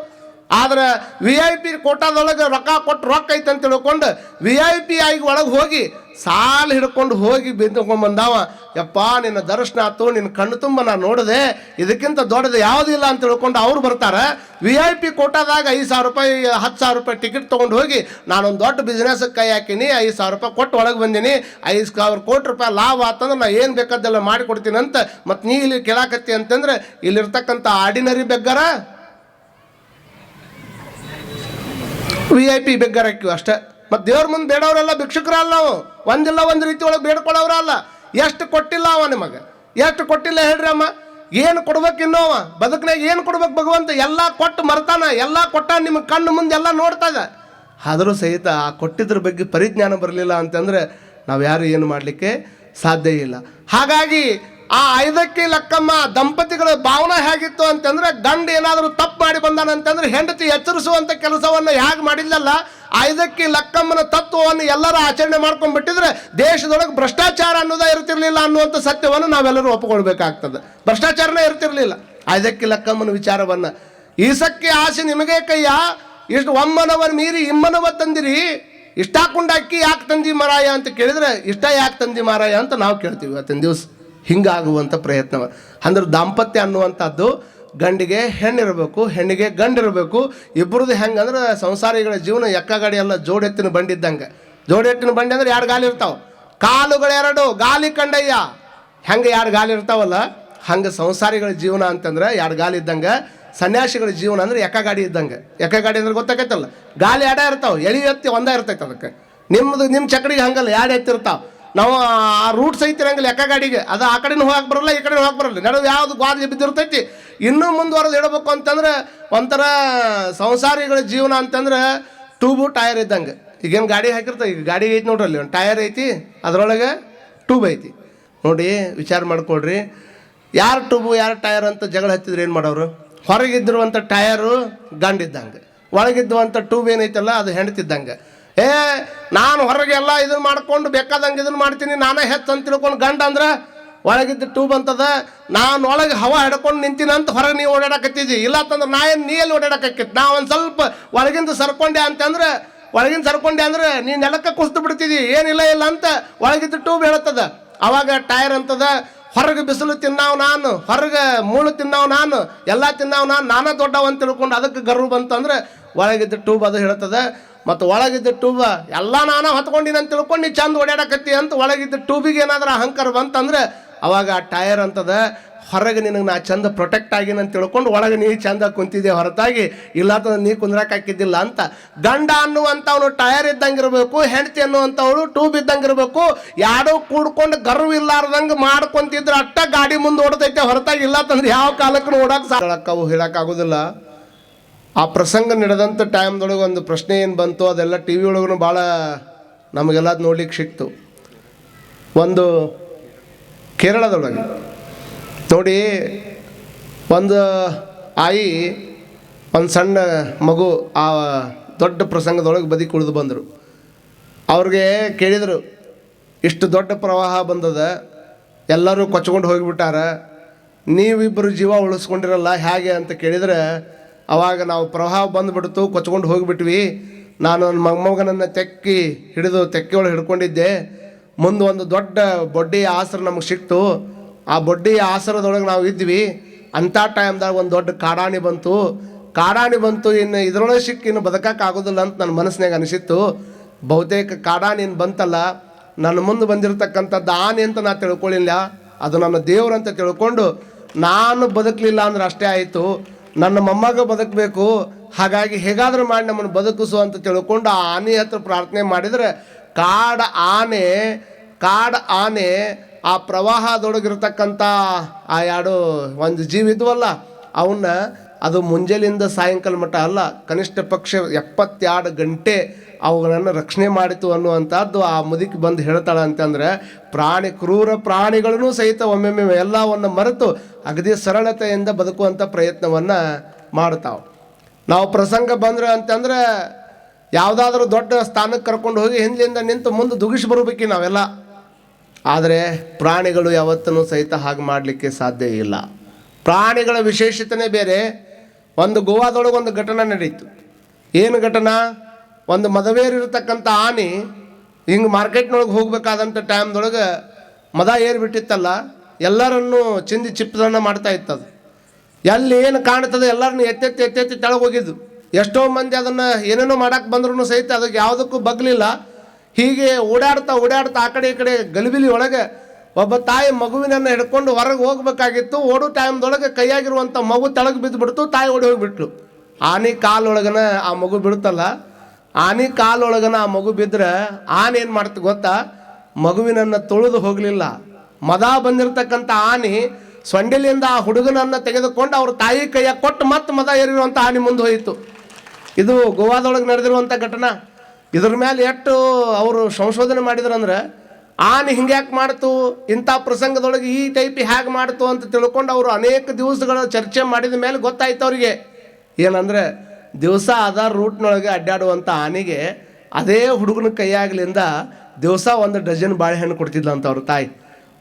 ಆದ್ರೆ ವಿ ಐ ಪಿ ಕೋಟಾದೊಳಗೆ ರೊಕ್ಕ ಕೊಟ್ಟು ರೊಕ್ಕ ಐತೆ ಅಂತ ತಿಳ್ಕೊಂಡು ವಿ ಐ ಪಿ ಆಗಿ ಒಳಗೆ ಹೋಗಿ ಸಾಲ ಹಿಡ್ಕೊಂಡು ಹೋಗಿ ಬಂದಾವ ಯಪ್ಪ, ನಿನ್ನ ದರ್ಶನ ಆತು ನಿನ್ನ ಕಣ್ಣು ತುಂಬ ನಾನು ನೋಡಿದೆ. ಇದಕ್ಕಿಂತ ದೊಡ್ಡದು ಯಾವುದಿಲ್ಲ ಅಂತ ತಿಳ್ಕೊಂಡು ಅವ್ರು ಬರ್ತಾರೆ. ವಿ ಐ ಪಿ ಕೋಟಾದಾಗ ಐದು ಸಾವಿರ ರೂಪಾಯಿ, ಹತ್ತು ಸಾವಿರ ರೂಪಾಯಿ ಟಿಕೆಟ್ ತೊಗೊಂಡು ಹೋಗಿ ನಾನೊಂದು ದೊಡ್ಡ ಬಿಸ್ನೆಸ್ ಕೈ ಹಾಕಿನಿ, ಐದು ಸಾವಿರ ರೂಪಾಯಿ ಕೊಟ್ಟು ಒಳಗೆ ಬಂದೀನಿ. ಐದು ಸಾವಿರ ಕೋಟಿ ರೂಪಾಯಿ ಲಾಭ ಆತಂದ್ರೆ ನಾನು ಏನು ಬೇಕಾದ್ದೆಲ್ಲ ಮಾಡಿಕೊಡ್ತೀನಿ ಅಂತ ಮತ್ತು ನೀ ಇಲ್ಲಿ ಕೇಳಾಕತ್ತಿ ಅಂತಂದ್ರೆ ಇಲ್ಲಿರ್ತಕ್ಕಂಥ ordinary beggar V I P beggar ಅಷ್ಟೇ. ಮತ್ತು ದೇವ್ರ ಮುಂದೆ ಬೇಡವರೆಲ್ಲ ಭಿಕ್ಷುಕರಲ್ಲ ನಾವು. ಒಂದಿಲ್ಲ ಒಂದು ರೀತಿ ಒಳಗೆ ಬೇಡ್ಕೊಳ್ಳೋರಲ್ಲ ಎಷ್ಟು ಕೊಟ್ಟಿಲ್ಲ ಅವ ನಿಮಗೆ. ಎಷ್ಟು ಕೊಟ್ಟಿಲ್ಲ ಹೇಳ್ರಿ ಅಮ್ಮ. ಏನು ಕೊಡ್ಬೇಕು ಇನ್ನೂ ಅವ? ಬದುಕಿನಾಗ ಏನು ಕೊಡ್ಬೇಕು ಭಗವಂತ? ಎಲ್ಲ ಕೊಟ್ಟು ಮರ್ತಾನ, ಎಲ್ಲ ಕೊಟ್ಟ ನಿಮ್ಮ ಕಣ್ಣು ಮುಂದೆ ಎಲ್ಲ ನೋಡ್ತಾ ಇದೆ ಆದರೂ ಸಹಿತ ಆ ಕೊಟ್ಟಿದ್ರ ಬಗ್ಗೆ ಪರಿಜ್ಞಾನ ಬರಲಿಲ್ಲ ಅಂತಂದ್ರೆ ನಾವು ಯಾರು ಏನು ಮಾಡಲಿಕ್ಕೆ ಸಾಧ್ಯ ಇಲ್ಲ. ಹಾಗಾಗಿ ಆ ಐದಕ್ಕೆ ಲಕ್ಕಮ್ಮ ದಂಪತಿಗಳ ಭಾವನೆ ಹೇಗಿತ್ತು ಅಂತಂದ್ರೆ ಗಂಡ ಏನಾದರೂ ತಪ್ಪು ಮಾಡಿ ಬಂದಾನಂತಂದ್ರೆ ಹೆಂಡತಿ ಎಚ್ಚರಿಸುವಂತ ಕೆಲಸವನ್ನು ಹೇಗೆ ಮಾಡಿಲ್ಲಲ್ಲ ಐದಕ್ಕೆ ಲಕ್ಕಮ್ಮನ ತತ್ವವನ್ನು ಎಲ್ಲರೂ ಆಚರಣೆ ಮಾಡ್ಕೊಂಡ್ಬಿಟ್ಟಿದ್ರೆ ದೇಶದೊಳಗೆ ಭ್ರಷ್ಟಾಚಾರ ಅನ್ನೋದೇ ಇರ್ತಿರ್ಲಿಲ್ಲ ಅನ್ನುವಂಥ ಸತ್ಯವನ್ನು ನಾವೆಲ್ಲರೂ ಒಪ್ಪಿಕೊಳ್ಬೇಕಾಗ್ತದೆ ಭ್ರಷ್ಟಾಚಾರನೇ ಇರ್ತಿರ್ಲಿಲ್ಲ. ಐದಕ್ಕೆ ಲಕ್ಕಮ್ಮನ ವಿಚಾರವನ್ನು. ಈಸಕ್ಕೆ ಆಸೆ ನಿಮಗೆ ಕೈಯ ಇಷ್ಟು ಒಮ್ಮನವ ಮೀರಿ ಇಮ್ಮನವ ತಂದಿರಿ. ಇಷ್ಟ ಅಕ್ಕಿ ಯಾಕೆ ತಂದಿ ಮಾರಾಯ ಅಂತ ಕೇಳಿದ್ರೆ, ಇಷ್ಟ ಯಾಕೆ ತಂದಿ ಮಾರಾಯ ಅಂತ ನಾವು ಕೇಳ್ತೀವಿ ಇವತ್ತಿನ ದಿವಸ. ಹಿಂಗಾಗುವಂಥ ಪ್ರಯತ್ನ. ಅಂದ್ರೆ ದಾಂಪತ್ಯ ಅನ್ನುವಂಥದ್ದು ಗಂಡಿಗೆ ಹೆಣ್ಣಿರಬೇಕು, ಹೆಣ್ಣಿಗೆ ಗಂಡಿರಬೇಕು. ಹೆಂಗೆ ಅಂದ್ರೆ ಸಂಸಾರಿಗಳ ಜೀವನ ಎಕ್ಕ ಗಾಡಿ ಎಲ್ಲ ಜೋಡೆತ್ತಿನ ಬಂಡಿದ್ದಂಗೆ. ಜೋಡೆತ್ತಿನ ಬಂಡಿ ಅಂದ್ರೆ ಎರಡು ಗಾಲಿ ಇರ್ತಾವೆ. ಕಾಲುಗಳೆರಡು, ಗಾಲಿ ಕಂಡಯ್ಯ. ಹೆಂಗೆ ಎರಡು ಗಾಲಿ ಇರ್ತಾವಲ್ಲ? ಹಂಗೆ ಸಂಸಾರಿಗಳ ಜೀವನ ಅಂತಂದ್ರೆ ಎರಡು ಗಾಲಿ ಇದ್ದಂಗೆ, ಸನ್ಯಾಸಿಗಳ ಜೀವನ ಅಂದ್ರೆ ಎಕ್ಕ ಗಾಡಿ ಇದ್ದಂಗೆ. ಎಕ್ಕ ಗಾಡಿ ಅಂದ್ರೆ ಗೊತ್ತಾಗೈತಲ್ಲ ಗಾಲಿ ಎಡ ಇರ್ತಾವೆ, ಎಳಿ ಎತ್ತಿ ಒಂದೇ ಇರ್ತೈತೆ ಅದಕ್ಕೆ. ನಿಮ್ಮದು ನಿಮ್ಮ ಚಕ್ರಿಗೆ ಹಂಗಲ್ಲ, ಎರಡು ಎತ್ತಿರ್ತಾವೆ ನಾವು ಆ ರೂಟ್ ಸಹಿತ ಇರಂಗಿಲ್ಲ, ಎಕ್ಕ ಗಾಡಿಗೆ. ಅದು ಆ ಕಡೆನೂ ಹೋಗಕ್ಕೆ ಬರಲ್ಲ, ಈ ಕಡೆ ಹೋಗಕ್ಕೆ ಬರಲ್ಲ. ನಡುವೆ ಯಾವುದು ಗಾದಿ ಬಿದ್ದಿರ್ತೈತಿ. ಇನ್ನೂ ಮುಂದುವರೆದು ಇಡಬೇಕು ಅಂತಂದ್ರೆ ಒಂಥರ ಸಂಸಾರಿಗಳ ಜೀವನ ಅಂತಂದ್ರೆ ಟ್ಯೂಬು ಟೈರ್ ಇದ್ದಂಗೆ. ಈಗೇನು ಗಾಡಿ ಹಾಕಿರ್ತೈತಿ ಈಗ ಗಾಡಿ ಐತಿ ನೋಡ್ರಿ ಅಲ್ಲಿ. ಒಂದು ಟೈರ್ ಐತಿ, ಅದರೊಳಗೆ ಟ್ಯೂಬ್ ಐತಿ. ನೋಡಿ, ವಿಚಾರ ಮಾಡಿಕೊಡ್ರಿ ಯಾರು ಟ್ಯೂಬು ಯಾರು ಟೈರ್ ಅಂತ ಜಗಳ ಹತ್ತಿದ್ರೆ ಏನು ಮಾಡೋರು? ಹೊರಗಿದ್ದಿರುವಂಥ ಟಯರು ಗಂಡಿದ್ದಂಗೆ. ಒಳಗಿದ್ದುವಂಥ ಟ್ಯೂಬ್ ಏನೈತಲ್ಲ, ಅದು ಹೆಣ್ತಿದ್ದಂಗೆ ಏ, ನಾನು ಹೊರಗೆ ಎಲ್ಲ ಇದನ್ನ ಮಾಡ್ಕೊಂಡು ಬೇಕಾದಂಗೆ ಇದನ್ನ ಮಾಡ್ತೀನಿ. ನಾನೇ ಹೆಚ್ಚು ಅಂತ ತಿಳ್ಕೊಂಡು ಗಂಡ ಅಂದ್ರೆ ಒಳಗಿದ್ದ ಟ್ಯೂಬ್ ಅಂತದ. ನಾನು ಒಳಗೆ ಹವಾ ಹಿಡ್ಕೊಂಡು ನಿಂತೀನಿ ಅಂತ ಹೊರಗೆ ನೀವು ಓಡಾಡಕತ್ತಿದ್ದಿ ಇಲ್ಲ ಅಂತಂದ್ರೆ ನಾ ಏನು ನೀ ಎಲ್ಲಿ ಓಡಾಡಕತ್ತಿತ್ತು ನಾ ಒಂದು ಸ್ವಲ್ಪ ಒಳಗಿಂದ ಸರ್ಕೊಂಡೆ ಅಂತಂದ್ರೆ, ಒಳಗಿಂದ ಸರ್ಕೊಂಡೆ ಅಂದ್ರೆ ನೀನು ನೆಲಕ್ಕೆ ಕುಸ್ತು ಬಿಡ್ತಿದ್ದಿ ಏನಿಲ್ಲ ಇಲ್ಲ ಅಂತ ಒಳಗಿದ್ದ ಟ್ಯೂಬ್ ಹೇಳುತ್ತದ. ಅವಾಗ ಟೈರ್ ಅಂತದ. ಹೊರಗೆ ಬಿಸಿಲು ತಿನ್ನಾವ್ ನಾನು. ಹೊರಗೆ ಮೂಳು ತಿನ್ನಾವ್ ನಾನು. ಎಲ್ಲ ತಿನ್ನಾವ್ ನಾನು. ನಾನೇ ದೊಡ್ಡವ ಅಂತ ತಿಳ್ಕೊಂಡು ಅದಕ್ಕೆ ಗರ್ವ ಬಂತಂದ್ರೆ ಒಳಗಿದ್ದ ಟ್ಯೂಬ್ ಅದು ಹೇಳ್ತದೆ ಮತ್ತು ಒಳಗಿದ್ದ ಟ್ಯೂಬ ಎಲ್ಲ ನಾನು ಹೊತ್ಕೊಂಡಿನಿ ಅಂತ ತಿಳ್ಕೊಂಡು ಚಂದ ಓಡಾಡಕತ್ತಿ ಅಂತ ಒಳಗಿದ್ದ ಟ್ಯೂಬಿಗೆ ಏನಾದ್ರೂ ಅಹಂಕಾರ ಬಂತಂದ್ರೆ ಅವಾಗ ಆ ಟೈರ್ ಅಂತದ, ಹೊರಗೆ ನಿನಗೆ ನಾ ಚಂದ ಪ್ರೊಟೆಕ್ಟ್ ಆಗಿನ ಅಂತ ತಿಳ್ಕೊಂಡು ಒಳಗೆ ನೀ ಚಂದ ಕುಂತಿದ್ದೆ ಹೊರತಾಗಿ, ಇಲ್ಲಾತಂದ್ರೆ ನೀ ಕುಂದ್ರಾಕ್ ಹಾಕಿದ್ದಿಲ್ಲ ಅಂತ. ಗಂಡ ಅನ್ನುವಂಥವನು ಟೈರ್ ಇದ್ದಂಗಿರಬೇಕು, ಹೆಂಡತಿ ಅನ್ನುವಂಥವಳು ಟ್ಯೂಬ್ ಇದ್ದಂಗಿರಬೇಕು, ಯಾರೋ ಕೂಡ್ಕೊಂಡು ಗರ್ವ ಇಲ್ಲಾರ್ದಂಗೆ ಮಾಡ್ಕೊಂತಿದ್ರೆ ಅಟ್ಟ ಗಾಡಿ ಮುಂದೆ ಓಡ್ತೈತೆ ಹೊರತಾಗಿ ಇಲ್ಲ ಅಂತಂದ್ರೆ ಯಾವ ಕಾಲಕ್ಕೂ ಓಡಕ್ಕೆ ಸಾಕು ಹೇಳಕ್ಕಾಗೋದಿಲ್ಲ ಆ ಪ್ರಸಂಗ ನಡೆದಂಥ ಟೈಮ್ದೊಳಗೆ ಒಂದು ಪ್ರಶ್ನೆ ಏನು ಬಂತು, ಅದೆಲ್ಲ ಟಿ ವಿ ಒಳಗೂ ಭಾಳ ನಮಗೆಲ್ಲ ನೋಡ್ಲಿಕ್ಕೆ ಸಿಕ್ತು. ಒಂದು ಕೇರಳದೊಳಗೆ. ನೋಡಿ, ಒಂದು ಆಯಿ, ಒಂದು ಸಣ್ಣ ಮಗು ಆ ದೊಡ್ಡ ಪ್ರಸಂಗದೊಳಗೆ ಬದಿ ಕುಳಿದು ಬಂದರು. ಅವ್ರಿಗೆ ಕೇಳಿದರು, ಇಷ್ಟು ದೊಡ್ಡ ಪ್ರವಾಹ ಬಂದದ, ಎಲ್ಲರೂ ಕೊಚ್ಕೊಂಡು ಹೋಗಿಬಿಟ್ಟಾರ ನೀವಿಬ್ಬರು ಜೀವ ಉಳಿಸ್ಕೊಂಡಿರಲ್ಲ, ಹೇಗೆ ಅಂತ ಕೇಳಿದ್ರೆ ಅವಾಗ ನಾವು ಪ್ರವಾಹ ಬಂದುಬಿಡ್ತು, ಕೊಚ್ಕೊಂಡು ಹೋಗಿಬಿಟ್ವಿ. ನಾನು ನನ್ನ ಮೊಮ್ಮಗನನ್ನು ತೆಕ್ಕಿ ಹಿಡಿದು ತೆಕ್ಕಿ ಹಿಡ್ಕೊಂಡಿದ್ದೆ. ಮುಂದೆ ಒಂದು ದೊಡ್ಡ ಬೊಡ್ಡಿಯ ಆಸರ ನಮಗೆ ಸಿಕ್ತು. ಆ ಬೊಡ್ಡಿಯ ಆಸರದೊಳಗೆ ನಾವು ಇದ್ವಿ. ಅಂಥ ಟೈಮ್ದಾಗ ಒಂದು ದೊಡ್ಡ ಕಾಡಾಣಿ ಬಂತು. ಕಾಡಾಣಿ ಬಂತು, ಇನ್ನು ಇದರೊಳಗೆ ಸಿಕ್ಕಿ ಇನ್ನು ಬದುಕೋಕ್ಕಾಗೋದಿಲ್ಲ ಅಂತ ನನ್ನ ಮನಸ್ಸಿನಾಗ ಅನಿಸಿತ್ತು. ಬಹುತೇಕ ಕಾಡಾಣಿ ಬಂತಲ್ಲ, ನನ್ನ ಮುಂದೆ ಬಂದಿರತಕ್ಕಂಥದ್ದು ಆನೆ ಅಂತ ನಾನು ತಿಳ್ಕೊಳ್ಳಿಲ್ಲ ಅದು ನನ್ನ ದೇವರಂತ ತಿಳ್ಕೊಂಡು ನಾನು ಬದುಕಲಿಲ್ಲ ಅಂದ್ರೆ ಅಷ್ಟೇ ಆಯಿತು. ನನ್ನ ಮೊಮ್ಮಗ ಬದುಕಬೇಕು, ಹಾಗಾಗಿ ಹೇಗಾದರೂ ಮಾಡಿ ನಮ್ಮನ್ನು ಬದುಕಿಸು ಅಂತ ತಿಳ್ಕೊಂಡು ಆ ಆನೆ ಹತ್ರ ಪ್ರಾರ್ಥನೆ ಮಾಡಿದರೆ, ಕಾಡ ಆನೆ ಕಾಡ ಆನೆ, ಆ ಪ್ರವಾಹದೊಳಗಿರ್ತಕ್ಕಂಥ ಆ ಎರಡು ಒಂದು ಜೀವ ಇದ್ವಲ್ಲ, ಅವನ್ನ ಅದು ಮುಂಜಾನೆಯಿಂದ ಸಾಯಂಕಾಲ ಮಟ್ಟ ಅಲ್ಲ, ಕನಿಷ್ಠ ಪಕ್ಷ ಎಪ್ಪತ್ತೆರಡು ಗಂಟೆ ಅವುಗಳನ್ನು ರಕ್ಷಣೆ ಮಾಡಿತು ಅನ್ನುವಂಥದ್ದು ಆ ಮುದುಕಿ ಬಂದು ಹೇಳ್ತಾಳೆ ಅಂತಂದ್ರೆ, ಪ್ರಾಣಿ ಕ್ರೂರ ಪ್ರಾಣಿಗಳನ್ನು ಸಹಿತ ಒಮ್ಮೊಮ್ಮೆ ಎಲ್ಲವನ್ನು ಮರೆತು ಅಗದಿ ಸರಳತೆಯಿಂದ ಬದುಕುವಂಥ ಪ್ರಯತ್ನವನ್ನು ಮಾಡ್ತಾವೆ ನಾವು ಪ್ರಸಂಗ ಬಂದ್ರೆ ಅಂತಂದ್ರೆ, ಯಾವುದಾದ್ರೂ ದೊಡ್ಡ ಸ್ಥಾನಕ್ಕೆ ಕರ್ಕೊಂಡು ಹೋಗಿ ಹಿಂದಿನಿಂದ ನಿಂತು ಮುಂದೆ ದುಗಿಸಿ ಬರಬೇಕು ನಾವೆಲ್ಲ. ಆದರೆ ಪ್ರಾಣಿಗಳು ಯಾವತ್ತೂ ಸಹಿತ ಹಾಗೆ ಮಾಡಲಿಕ್ಕೆ ಸಾಧ್ಯ ಇಲ್ಲ. ಪ್ರಾಣಿಗಳ ವಿಶೇಷತೆನೇ ಬೇರೆ. ಒಂದು ಗೋವಾದೊಳಗೆ ಒಂದು ಘಟನೆ ನಡೀತು. ಏನು ಘಟನಾ? ಒಂದು ಮದವೇರಿರ್ತಕ್ಕಂಥ ಆನೆ ಹಿಂಗೆ ಮಾರ್ಕೆಟ್ನೊಳಗೆ ಹೋಗ್ಬೇಕಾದಂಥ ಟೈಮ್ದೊಳಗೆ ಮದ ಏರಿ ಬಿಟ್ಟಿತ್ತಲ್ಲ ಎಲ್ಲರನ್ನೂ ಚಿಂದಿ ಚಿಪ್ಪದನ್ನು ಮಾಡ್ತಾ ಇತ್ತದು. ಎಲ್ಲಿ ಏನು ಕಾಣ್ತದೆ ಎಲ್ಲರನ್ನು ಎತ್ತೆತ್ತಿ ಎತ್ತೆತ್ತಿ ತೆಳಗೆ ಹೋಗಿದ್ದು ಎಷ್ಟೋ ಮಂದಿ ಅದನ್ನು ಏನೇನೋ ಮಾಡಕ್ಕೆ ಬಂದ್ರೂ ಸಹಿತ ಅದಕ್ಕೆ ಯಾವುದಕ್ಕೂ ಬಗ್ಲಿಲ್ಲ. ಹೀಗೆ ಓಡಾಡ್ತಾ ಓಡಾಡ್ತಾ ಆ ಕಡೆ ಈ ಕಡೆ ಗಲಿಬಿಲಿ ಒಳಗೆ ಒಬ್ಬ ತಾಯಿ ಮಗುವಿನನ್ನು ಹಿಡ್ಕೊಂಡು ಹೊರಗೆ ಹೋಗ್ಬೇಕಾಗಿತ್ತು. ಓಡೋ ಟೈಮ್ದೊಳಗೆ ಕೈಯಾಗಿರುವಂಥ ಮಗು ತೆಳಗೆ ಬಿದ್ದುಬಿಡ್ತು, ತಾಯಿ ಓಡಿ ಹೋಗಿಬಿಟ್ಲು. ಆನೆ ಕಾಲೊಳಗನ ಆ ಮಗು ಬಿಡುತ್ತಲ್ಲ ಆನೆ ಕಾಲೊಳಗನ ಆ ಮಗು ಬಿದ್ದರೆ ಆನೆ ಏನು ಮಾಡ್ತು ಗೊತ್ತಾ? ಮಗುವಿನನ್ನು ತೊಳೆದು ಹೋಗಲಿಲ್ಲ. ಮದ ಬಂದಿರತಕ್ಕಂಥ ಆನೆ ಸೊಂಡಿಲಿಂದ ಆ ಹುಡುಗನನ್ನು ತೆಗೆದುಕೊಂಡು ಅವ್ರ ತಾಯಿ ಕೈಯ ಕೊಟ್ಟು ಮತ್ತೆ ಮದ ಏರಿರುವಂಥ ಆನೆ ಮುಂದೆ ಹೋಯಿತು. ಇದು ಗೋವಾದೊಳಗೆ ನಡೆದಿರುವಂಥ ಘಟನಾ. ಇದ್ರ ಮೇಲೆ ಎಷ್ಟು ಅವರು ಸಂಶೋಧನೆ ಮಾಡಿದ್ರಂದ್ರೆ, ಆನೆ ಹಿಂಗ್ಯಾಕೆ ಮಾಡ್ತು, ಇಂಥ ಪ್ರಸಂಗದೊಳಗೆ ಈ ಟೈಪ್ ಹೇಗೆ ಮಾಡ್ತು ಅಂತ ತಿಳ್ಕೊಂಡು ಅವರು ಅನೇಕ ದಿವಸಗಳ ಚರ್ಚೆ ಮಾಡಿದ ಮೇಲೆ ಗೊತ್ತಾಯ್ತು ಅವರಿಗೆ. ಏನಂದ್ರೆ ದಿವಸ ಅದ ರೂಟ್ನೊಳಗೆ ಅಡ್ಡಾಡುವಂಥ ಆನೆಗೆ ಅದೇ ಹುಡುಗನ ಕೈಯಾಗ್ಲಿಂದ ದಿವಸ ಒಂದು ಡಜನ್ ಬಾಳೆಹಣ್ಣು ಕೊಡ್ತಿದ್ಲಂತ ಅವ್ರ ತಾಯಿ.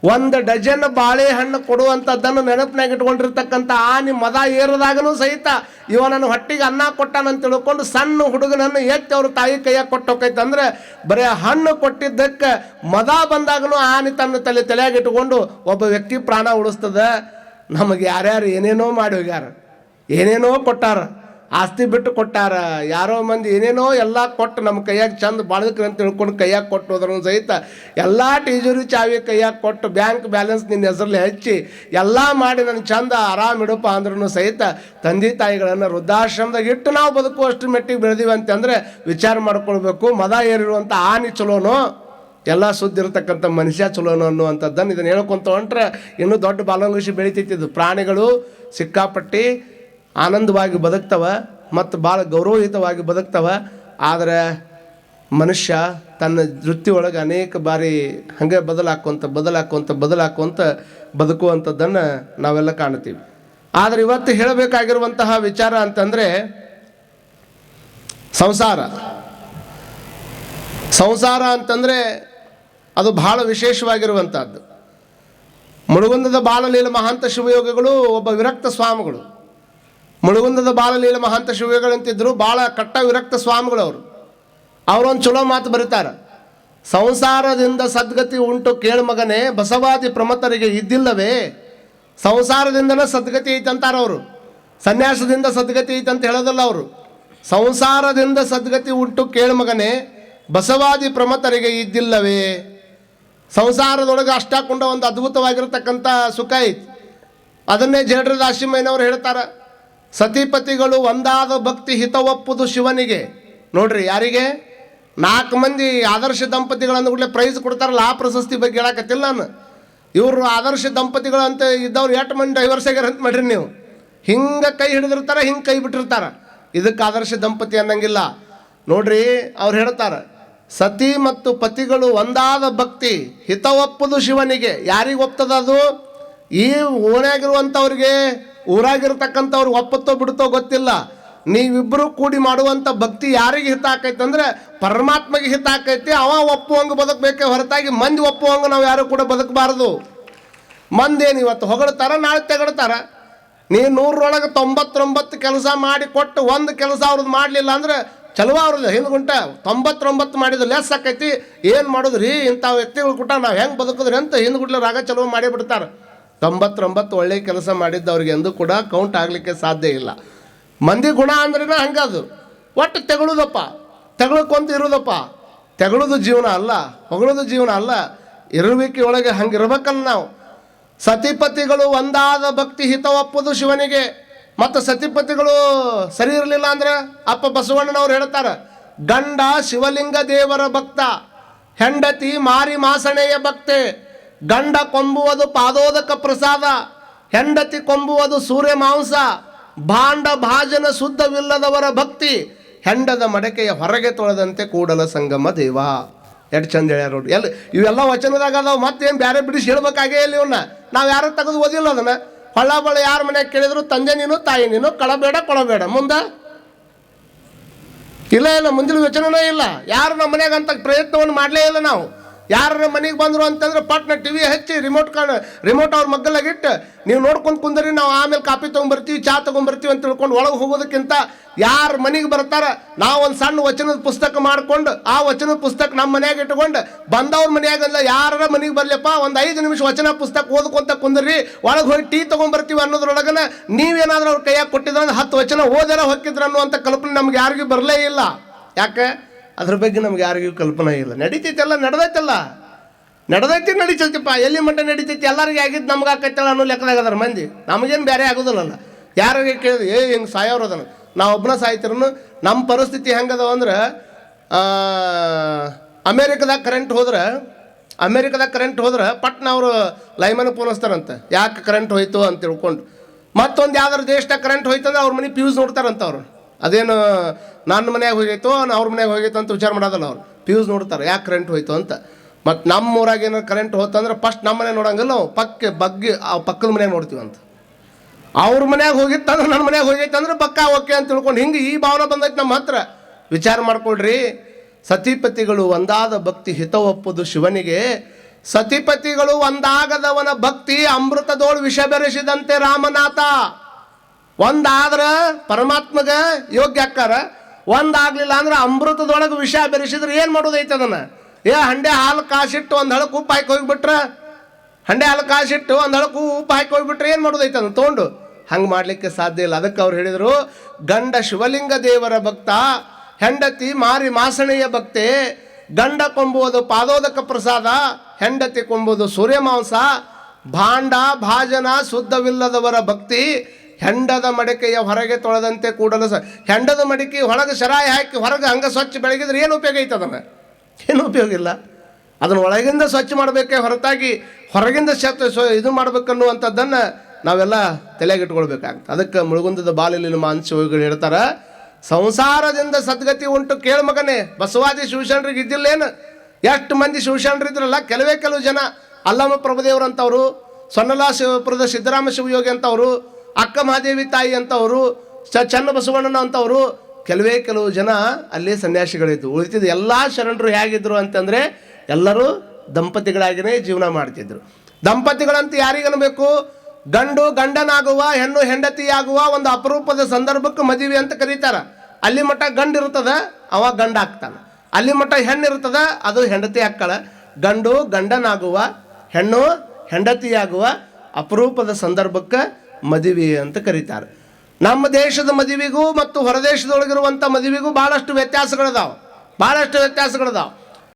ಒಂದು ಡಜನ್ ಬಾಳೆಹಣ್ಣು ಕೊಡುವಂಥದ್ದನ್ನು ನೆನಪಿನಾಗ ಇಟ್ಕೊಂಡಿರ್ತಕ್ಕಂಥ ಆನೆ ಮದ ಏರದಾಗನೂ ಸಹಿತ ಇವ ನನ್ನ ಹೊಟ್ಟಿಗೆ ಅನ್ನ ಕೊಟ್ಟಾನಂತ ತಿಳ್ಕೊಂಡು ಸಣ್ಣ ಹುಡುಗನನ್ನು ಎತ್ತಿ ಅವ್ರ ತಾಯಿ ಕೈಯಾಗ ಕೊಟ್ಟು ಹೋಗೈತೆ ಅಂದ್ರೆ ಬರೀ ಹಣ್ಣು ಕೊಟ್ಟಿದ್ದಕ್ಕೆ ಮದ ಬಂದಾಗನೂ ಆನೆ ತನ್ನ ತಲೆ ತಲೆಯಾಗ ಇಟ್ಕೊಂಡು ಒಬ್ಬ ವ್ಯಕ್ತಿ ಪ್ರಾಣ ಉಳಿಸ್ತದ. ನಮಗೆ ಯಾರ್ಯಾರು ಏನೇನೋ ಮಾಡಿ ಹೋಗ್ಯಾರ. ಏನೇನೋ ಕೊಟ್ಟಾರ. ಆಸ್ತಿ ಬಿಟ್ಟು ಕೊಟ್ಟಾರ. ಯಾರೋ ಮಂದಿ ಏನೇನೋ ಎಲ್ಲ ಕೊಟ್ಟು ನಮ್ಮ ಕೈಯಾಗ ಚಂದ ಬಾಳ್ದಕ್ರಿ ಅಂತ ತಿಳ್ಕೊಂಡು ಕೈಯಾಗ ಕೊಟ್ಟು ಹೋದ್ರೂ ಸಹಿತ ಎಲ್ಲ ಟೀಜರಿ ಚಾವಿ ಕೈಯಾಗ ಕೊಟ್ಟು ಬ್ಯಾಂಕ್ ಬ್ಯಾಲೆನ್ಸ್ ನಿನ್ನ ಹೆಸರಲ್ಲಿ ಹಚ್ಚಿ ಎಲ್ಲ ಮಾಡಿ ನನ್ನ ಚಂದ ಆರಾಮ ಇಡಪ್ಪ ಅಂದ್ರೂ ಸಹಿತ ತಂದೆ ತಾಯಿಗಳನ್ನು ವೃದ್ಧಾಶ್ರಮದಾಗ ಇಟ್ಟು ನಾವು ಬದುಕುವಷ್ಟು ಮೆಟ್ಟಿಗೆ ಬೆಳೆದೀವಿ ಅಂತಂದ್ರೆ ವಿಚಾರ ಮಾಡ್ಕೊಳ್ಬೇಕು. ಮದ ಏರಿರುವಂಥ ಆನೆ ಚಲೋನೋ? ಎಲ್ಲ ಸುದ್ದಿ ಇರತಕ್ಕಂಥ ಮನುಷ್ಯ ಚಲೋನು ಅನ್ನುವಂಥದ್ದನ್ನು ಇದನ್ನು ಹೇಳ್ಕೊಂತ ಹೊಂಟ್ರೆ ಇನ್ನೂ ದೊಡ್ಡ ಬಾಲಂಗುಷಿ ಬೆಳಿತೈತಿ ಇದು. ಪ್ರಾಣಿಗಳು ಸಿಕ್ಕಾಪಟ್ಟಿ ಆನಂದವಾಗಿ ಬದುಕ್ತವ ಮತ್ತು ಭಾಳ ಗೌರವಯುತವಾಗಿ ಬದುಕ್ತವ. ಆದರೆ ಮನುಷ್ಯ ತನ್ನ ವೃತ್ತಿಯೊಳಗೆ ಅನೇಕ ಬಾರಿ ಹಾಗೆ ಬದಲಾಕೊಂತ ಬದಲಾಕೊಂತ ಬದಲಾಕೊಂತ ಬದುಕುವಂಥದ್ದನ್ನು ನಾವೆಲ್ಲ ಕಾಣ್ತೀವಿ ಆದರೆ ಇವತ್ತು ಹೇಳಬೇಕಾಗಿರುವಂತಹ ವಿಚಾರ ಅಂತಂದರೆ ಸಂಸಾರ. ಸಂಸಾರ ಅಂತಂದರೆ ಅದು ಬಹಳ ವಿಶೇಷವಾಗಿರುವಂಥದ್ದು. ಮುಳುಗುಂದದ ಬಾಲಲೀಲ ಮಹಾಂತ ಶಿವಯೋಗಿಗಳು ಒಬ್ಬ ವಿರಕ್ತ ಸ್ವಾಮಿಗಳು. ಮುಳುಗುಂದದ ಬಾಲಲೀಲ ಮಹಾಂತ ಶಿವಗಳಂತಿದ್ರು ಭಾಳ ಕಟ್ಟ ವಿರಕ್ತ ಸ್ವಾಮಿಗಳು ಅವರು ಅವರೊಂದು ಚಲೋ ಮಾತು ಬರೀತಾರೆ. ಸಂಸಾರದಿಂದ ಸದ್ಗತಿ ಉಂಟು ಕೇಳು ಮಗನೇ, ಬಸವಾದಿ ಪ್ರಮತರಿಗೆ ಇದ್ದಿಲ್ಲವೇ? ಸಂಸಾರದಿಂದನೇ ಸದ್ಗತಿ ಐತಂತಾರ ಅವರು. ಸನ್ಯಾಸದಿಂದ ಸದ್ಗತಿ ಐತಂತ ಹೇಳೋದಲ್ಲ ಅವರು. ಸಂಸಾರದಿಂದ ಸದ್ಗತಿ ಉಂಟು ಕೇಳು ಮಗನೇ, ಬಸವಾದಿ ಪ್ರಮತರಿಗೆ ಇದ್ದಿಲ್ಲವೇ? ಸಂಸಾರದೊಳಗೆ ಅಷ್ಟಾಕೊಂಡ ಒಂದು ಅದ್ಭುತವಾಗಿರತಕ್ಕಂಥ ಸುಖ ಐತಿ. ಅದನ್ನೇ ಜೇಡ್ರ ದಾಸಿಮಯ್ಯನವ್ರು ಹೇಳ್ತಾರೆ. ಸತಿಪತಿಗಳು ಒಂದಾದ ಭಕ್ತಿ ಹಿತವಪ್ಪುದು ಶಿವನಿಗೆ. ನೋಡ್ರಿ, ಯಾರಿಗೆ? ನಾಲ್ಕು ಮಂದಿ ಆದರ್ಶ ದಂಪತಿಗಳನ್ನು ಕೂಡಲೇ ಪ್ರೈಸ್ ಕೊಡ್ತಾರಲ್ಲ, ಆ ಪ್ರಶಸ್ತಿ ಬಗ್ಗೆ ಹೇಳಕತ್ತಿಲ್ಲ ನಾನು. ಇವರು ಆದರ್ಶ ದಂಪತಿಗಳು ಅಂತ ಇದ್ದವ್ರು ಎಷ್ಟು ಮಂದಿ ಡೈವರ್ಸ್ ಆಗ್ಯಾರ ಅಂತ ಮಾಡ್ರಿ ನೀವು. ಹಿಂಗೆ ಕೈ ಹಿಡಿದಿರ್ತಾರೆ, ಹಿಂಗೆ ಕೈ ಬಿಟ್ಟಿರ್ತಾರೆ. ಇದಕ್ಕೆ ಆದರ್ಶ ದಂಪತಿ ಅನ್ನಂಗಿಲ್ಲ. ನೋಡ್ರಿ, ಅವ್ರು ಹೇಳ್ತಾರೆ, ಸತಿ ಮತ್ತು ಪತಿಗಳು ಒಂದಾದ ಭಕ್ತಿ ಹಿತವಪ್ಪುದು ಶಿವನಿಗೆ. ಯಾರಿಗೆ ಒಪ್ತದ ಅದು? ಈ ಊರಾಗಿರುವಂಥವ್ರಿಗೆ, ಊರಾಗಿರ್ತಕ್ಕಂಥವ್ರು ಒಪ್ಪತ್ತೋ ಬಿಡುತ್ತೋ ಗೊತ್ತಿಲ್ಲ. ನೀವಿಬ್ಬರು ಕೂಡಿ ಮಾಡುವಂಥ ಭಕ್ತಿ ಯಾರಿಗೆ ಹಿತ ಆಕೈತೆ ಅಂದ್ರೆ ಪರಮಾತ್ಮಗೆ ಹಿತ ಆಕೈತಿ. ಅವ ಒಪ್ಪುವಂಗೆ ಬದುಕಬೇಕೆ ಹೊರತಾಗಿ ಮಂದಿ ಒಪ್ಪುವಂಗೆ ನಾವು ಯಾರು ಕೂಡ ಬದುಕಬಾರದು. ಮಂದೇನು ಇವತ್ತು ಹೊಗಳ್ತಾರ, ನಾಳೆ ತೆಗಡ್ತಾರ ನೀವು ನೂರರೊಳಗೆ ತೊಂಬತ್ತೊಂಬತ್ತು ಕೆಲಸ ಮಾಡಿ ಕೊಟ್ಟು ಒಂದು ಕೆಲಸ ಅವ್ರದ್ದು ಮಾಡಲಿಲ್ಲ ಅಂದ್ರೆ ಚಲೋ ಅವ್ರದ್ದು. ಹಿಂದ್ಗುಂಟ ತೊಂಬತ್ತೊಂಬತ್ತು ಮಾಡಿದ್ರು ಲೆಸ್ ಆಕೈತಿ. ಏನು ಮಾಡೋದ್ರಿ ಇಂಥ ವ್ಯಕ್ತಿಗಳು ಕೂಟ ನಾವು ಹೆಂಗೆ ಬದುಕಿದ್ರಿ ಅಂತ ಹಿಂದ್ಗುಡ್ಲ ರಾಗ ಚಲುವ ಮಾಡೇ ಬಿಡ್ತಾರೆ. ತೊಂಬತ್ತೊಂಬತ್ತು ಒಳ್ಳೆಯ ಕೆಲಸ ಮಾಡಿದ್ದವ್ರಿಗೆ ಎಂದು ಕೂಡ ಕೌಂಟ್ ಆಗಲಿಕ್ಕೆ ಸಾಧ್ಯ ಇಲ್ಲ. ಮಂದಿ ಗುಣ ಅಂದ್ರೇನ ಹಂಗದು. ಒಟ್ಟು ತೆಗಳುದಪ್ಪ ತೆಗಳಕೊಂತ ಇರೋದಪ್ಪ ತೆಗಳುದು ಜೀವನ ಅಲ್ಲ, ಹೊಗಳೋದು ಜೀವನ ಅಲ್ಲ. ಇರುವಿಕೆ ಒಳಗೆ ಹಂಗೆ ಇರ್ಬೇಕಲ್ಲ ನಾವು. ಸತಿಪತಿಗಳು ಒಂದಾದ ಭಕ್ತಿ ಹಿತವಪ್ಪದು ಶಿವನಿಗೆ. ಮತ್ತು ಸತಿಪತಿಗಳು ಸರಿ ಇರಲಿಲ್ಲ ಅಂದ್ರೆ ಅಪ್ಪ ಬಸವಣ್ಣನವ್ರು ಹೇಳ್ತಾರೆ, ಗಂಡ ಶಿವಲಿಂಗ ದೇವರ ಭಕ್ತ, ಹೆಂಡತಿ ಮಾರಿ ಮಾಸಣೆಯ ಭಕ್ತೆ ಗಂಡ ಕೊಂಬುವುದು ಪಾದೋದಕ ಪ್ರಸಾದ, ಹೆಂಡತಿ ಕೊಂಬುವುದು ಸೂರ್ಯ ಮಾಂಸ, ಭಾಂಡ ಭಾಜನ ಶುದ್ಧವಿಲ್ಲದವರ ಭಕ್ತಿ, ಹೆಂಡದ ಮಡಕೆಯ ಹೊರಗೆ ತೊಳೆದಂತೆ ಕೂಡಲ ಸಂಗಮ ದೇವ. ಎಷ್ಟು ಚಂದ ಹೇಳ್ಯಾರ ನೋಡಿ ಎಲ್ಲ ಇವೆಲ್ಲ ವಚನದಾಗ ಅದಾವ, ಮತ್ತೇನು ಬೇರೆ ಬಿಡಿಸಿ ಹೇಳ್ಬೇಕಾಗೇ ಇಲ್ಲ ಇವನ್ನ ನಾವು ಯಾರು ತೆಗೆದು ಓದಿಲ್ಲ ಅದನ್ನ. ಹೊಳ್ಳ ಬಳ ಯಾರ ಮನ್ಯಾಗ ಕೇಳಿದ್ರು, ತಂದೆ ನೀನು, ತಾಯಿ ನೀನು, ಕಳಬೇಡ, ಕೊಳಬೇಡ. ಮುಂದೆ? ಇಲ್ಲ ಇಲ್ಲ, ಮುಂದಿನ ವಚನನೇ ಇಲ್ಲ. ಯಾರು ನಮ್ಮ ಮನೆಗೆ ಅಂತ ಪ್ರಯತ್ನವನ್ನು ಮಾಡಲೇ ಇಲ್ಲ ನಾವು. ಯಾರು ಮನೆಗೆ ಬಂದರು ಅಂತಂದ್ರೆ ಪಟ್ನ ಟಿ ವಿ ಹಚ್ಚಿ ರಿಮೋಟ್ ಕಾಣ ರಿಮೋಟ್ ಅವ್ರ ಮಗ್ಗಲಾಗಿಟ್ಟು, ನೀವು ನೋಡ್ಕೊಂಡು ಕುಂದ್ರಿ, ನಾವು ಆಮೇಲೆ ಕಾಪಿ ತೊಗೊಂಬರ್ತೀವಿ, ಚಾ ತೊಗೊಂಬರ್ತೀವಿ ಅಂತ ತಿಳ್ಕೊಂಡು ಒಳಗೆ ಹೋಗೋದಕ್ಕಿಂತ ಯಾರ ಮನೆಗೆ ಬರ್ತಾರೆ, ನಾವು ಒಂದು ಸಣ್ಣ ವಚನದ ಪುಸ್ತಕ ಮಾಡ್ಕೊಂಡು, ಆ ವಚನದ ಪುಸ್ತಕ ನಮ್ಮ ಮನ್ಯಾಗ ಇಟ್ಕೊಂಡು, ಬಂದವ್ರ ಮನೆಯಾಗಲ್ಲ ಯಾರ ಮನೆಗೆ ಬರ್ಲಪ್ಪ ಒಂದು ಐದು ನಿಮಿಷ ವಚನ ಪುಸ್ತಕ ಓದ್ಕೊಂತ ಕುಂದ್ರಿ, ಒಳಗೆ ಹೋಗಿ ಟೀ ತೊಗೊಂಬರ್ತೀವಿ ಅನ್ನೋದ್ರೊಳಗನ ನೀವೇನಾದ್ರೂ ಅವ್ರ ಕೈಯಾಗ ಕೊಟ್ಟಿದ್ರೆ ಹತ್ತು ವಚನ ಓದಾರ ಹೊಕ್ಕಿದ್ರು ಅನ್ನುವಂಥ ಕಲ್ಪನೆ ನಮ್ಗೆ ಯಾರಿಗೂ ಬರಲೇ ಇಲ್ಲ. ಯಾಕೆ? ಅದ್ರ ಬಗ್ಗೆ ನಮ್ಗೆ ಯಾರಿಗೂ ಕಲ್ಪನೆ ಇಲ್ಲ. ನಡೀತೈತೆಲ್ಲ, ನಡೆದೈತಲ್ಲ. ನಡೆದೈತಿ, ನಡೀತೈತಿಪ್ಪ. ಎಲ್ಲಿ ಮಟ್ಟ ನಡೀತೈತಿ, ಎಲ್ಲರಿಗೆ ಆಗಿದ್ದು ನಮ್ಗೆ ಆಕೈತಲ್ಲ ಅನ್ನೋ ಲೆಕ್ಕದಾಗ ಅದರ ಮಂದಿ. ನಮಗೇನು ಬೇರೆ ಆಗೋದಿಲ್ಲಲ್ಲ. ಯಾರಿಗೆ ಕೇಳಿದ್ರೆ, ಏ, ಹಿಂಗೆ ಸಾಯೋರು ಅದನ್ನು. ನಾವು ಒಬ್ಬನ ಸಾಯ್ತಿರನು ನಮ್ಮ ಪರಿಸ್ಥಿತಿ ಹೆಂಗದವ ಅಂದ್ರೆ ಅಮೇರಿಕದಾಗ ಕರೆಂಟ್ ಹೋದ್ರೆ, ಅಮೇರಿಕದಾಗ ಕರೆಂಟ್ ಹೋದ್ರೆ ಪಟ್ನ ಅವರು ಲೈಮನ್ ಹಚ್ತಾರಂತೆ ಯಾಕೆ ಕರೆಂಟ್ ಹೋಯ್ತು ಅಂತ ತಿಳ್ಕೊಂಡು. ಮತ್ತೊಂದು ಯಾವ್ದಾರು ದೇಶದಾಗ ಕರೆಂಟ್ ಹೋಯ್ತಂದ್ರೆ ಅವ್ರ ಮನೆ ಪ್ಯೂಸ್ ನೋಡ್ತಾರಂತ ಅವರು. ಅದೇನು ನನ್ನ ಮನೆಯಾಗ ಹೋಗೈತೋ ಅವ್ರ ಮನೆಯಾಗ ಹೋಗೈತೋ ಅಂತ ವಿಚಾರ ಮಾಡೋದಲ್ಲ ಅವ್ರು. ಫ್ಯೂಸ್ ನೋಡ್ತಾರೆ, ಯಾಕೆ ಕರೆಂಟ್ ಹೋಯ್ತು ಅಂತ. ಮತ್ತು ನಮ್ಮ ಊರಾಗ ಏನಾರು ಕರೆಂಟ್ ಹೋತಂದ್ರೆ ಫಸ್ಟ್ ನಮ್ಮ ಮನೆ ನೋಡಂಗಿಲ್ಲ ನಾವು, ಪಕ್ಕ ಬಗ್ಗಿ ಆ ಪಕ್ಕದ ಮನೆಯಾಗ ನೋಡ್ತೀವಿ ಅಂತ. ಅವ್ರ ಮನ್ಯಾಗ ಹೋಗಿತ್ತಂದ್ರೆ ನನ್ನ ಮನೆಯಾಗ ಹೋಗೈತೆ ಅಂದ್ರೆ ಪಕ್ಕ ಓಕೆ ಅಂತ ತಿಳ್ಕೊಂಡು ಹಿಂಗೆ ಈ ಭಾವನೆ ಬಂದೈತೆ ನಮ್ಮ ಹತ್ರ. ವಿಚಾರ ಮಾಡ್ಕೊಳ್ರಿ. ಸತಿಪತಿಗಳು ಒಂದಾದ ಭಕ್ತಿ ಹಿತ ಒಪ್ಪುದು ಶಿವನಿಗೆ. ಸತಿಪತಿಗಳು ಒಂದಾಗದವನ ಭಕ್ತಿ ಅಮೃತದೋಳು ವಿಷ ಬೆರೆಸಿದಂತೆ ರಾಮನಾಥ. ಒಂದಾದ್ರ ಪರಮಾತ್ಮಗ ಯೋಗ್ಯ ಅಕ್ಕಾರ, ಒಂದಾಗ್ಲಿಲ್ಲ ಅಂದ್ರೆ ಅಮೃತದೊಳಗೆ ವಿಷ ಬೆರೆಸಿದ್ರೆ ಏನು ಮಾಡೋದೈತೆ ಅದನ್ನ? ಏ, ಹಂಡೆ ಹಾಲು ಕಾಸಿಟ್ಟು ಒಂದು ಹಳಕ್ಕೆ ಉಪ್ಪು ಹಾಕಿ ಹೋಗಿಬಿಟ್ರೆ? ಹಂಡೆ ಹಾಲು ಕಾಸಿಟ್ಟು ಒಂದು ಹಳಕ್ಕೆ ಉಪ್ಪು ಹಾಕಿ ಹೋಗಿಬಿಟ್ರೆ ಏನು ಮಾಡೋದೈತೆ ಅದನ್ನು ತೊಗೊಂಡು? ಹಂಗೆ ಮಾಡಲಿಕ್ಕೆ ಸಾಧ್ಯ ಇಲ್ಲ. ಅದಕ್ಕೆ ಅವ್ರು ಹೇಳಿದರು, ಗಂಡ ಶಿವಲಿಂಗ ದೇವರ ಭಕ್ತ, ಹೆಂಡತಿ ಮಾರಿ ಮಾಸಣೆಯ ಭಕ್ತೆ, ಗಂಡ ಕೊಂಬುವುದು ಪಾದೋದಕ ಪ್ರಸಾದ, ಹೆಂಡತಿ ಕೊಂಬುವುದು ಸೂರ್ಯಮಾಂಸ ಭಾಂಡ ಭಾಜನ ಶುದ್ಧವಿಲ್ಲದವರ ಭಕ್ತಿ ಹೆಂಡದ ಮಡಿಕೆಯ ಹೊರಗೆ ತೊಳೆದಂತೆ ಕೂಡಲು ಸ, ಹೆಂಡದ ಮಡಿಕೆ ಹೊರಗೆ ಶರಾಯಿ ಹಾಕಿ ಹೊರಗೆ ಹಂಗೆ ಸ್ವಚ್ಛ ಬೆಳಗಿದ್ರೆ ಏನು ಉಪಯೋಗ ಐತೆ ಅದನ್ನು? ಏನು ಉಪಯೋಗ ಇಲ್ಲ. ಅದನ್ನು ಒಳಗಿಂದ ಸ್ವಚ್ಛ ಮಾಡಬೇಕೆ ಹೊರತಾಗಿ ಹೊರಗಿಂದ ಸ್ವ ಇದು ಮಾಡ್ಬೇಕನ್ನುವಂಥದ್ದನ್ನು ನಾವೆಲ್ಲ ತಲೆಗಿಟ್ಕೊಳ್ಬೇಕಾಗ್ತದೆ ಅದಕ್ಕೆ ಮುಳುಗುಂದದ ಬಾಲಿಲಿನ ಮಾನಸಿಕಗಳು ಹೇಳ್ತಾರೆ, ಸಂಸಾರದಿಂದ ಸದ್ಗತಿ ಉಂಟು ಕೇಳು ಮಗನೇ, ಬಸವಾದಿ ಇದ್ದಿಲ್ಲ ಇದ್ದಿಲ್ಲೇನು? ಎಷ್ಟು ಮಂದಿ ಶಿವಶರಣರು ಇದ್ರಲ್ಲ ಕೆಲವೇ ಕೆಲವು ಜನ ಅಲ್ಲಮ್ಮ ಪ್ರಭುದೇವರು ಅಂತವರು ಸೊನ್ನಲಾ ಶಿವಪುರದ ಸಿದ್ದರಾಮ ಶಿವಯೋಗಿ ಅಂತವರು ಅಕ್ಕ ಮಹಾದೇವಿ ತಾಯಿ ಅಂತವರು, ಚ ಚನ್ನ ಬಸವಣ್ಣನ ಅಂತವರು, ಕೆಲವೇ ಕೆಲವು ಜನ ಅಲ್ಲಿ ಸನ್ಯಾಸಿಗಳಿದ್ದು ಉಳಿತಿದ್ದು ಎಲ್ಲ ಶರಣರು ಹೇಗಿದ್ರು ಅಂತಂದರೆ ಎಲ್ಲರೂ ದಂಪತಿಗಳಾಗಿಯೇ ಜೀವನ ಮಾಡ್ತಿದ್ರು. ದಂಪತಿಗಳಂತ ಯಾರಿಗನ್ಬೇಕು ಗಂಡು ಗಂಡನಾಗುವ, ಹೆಣ್ಣು ಹೆಂಡತಿಯಾಗುವ ಒಂದು ಅಪರೂಪದ ಸಂದರ್ಭಕ್ಕೆ ಮದುವೆ ಅಂತ ಕರೀತಾರ. ಅಲ್ಲಿ ಮಟ್ಟ ಗಂಡು ಇರ್ತದ ಅವ ಗಂಡ ಆಗ್ತಾನೆ. ಅಲ್ಲಿ ಮಟ್ಟ ಹೆಣ್ಣು ಇರ್ತದ ಅದು ಹೆಂಡತಿ ಹಾಕ್ಕಳ ಗಂಡು ಗಂಡನಾಗುವ, ಹೆಣ್ಣು ಹೆಂಡತಿಯಾಗುವ ಅಪರೂಪದ ಸಂದರ್ಭಕ್ಕೆ ಮದುವೆ ಅಂತ ಕರೀತಾರೆ. ನಮ್ಮ ದೇಶದ ಮದುವೆಗೂ ಮತ್ತು ಹೊರದೇಶದೊಳಗಿರುವಂಥ ಮದುವೆಗೂ ಭಾಳಷ್ಟು ವ್ಯತ್ಯಾಸಗಳಿದಾವೆ. ಭಾಳಷ್ಟು ವ್ಯತ್ಯಾಸಗಳಿದಾವೆ.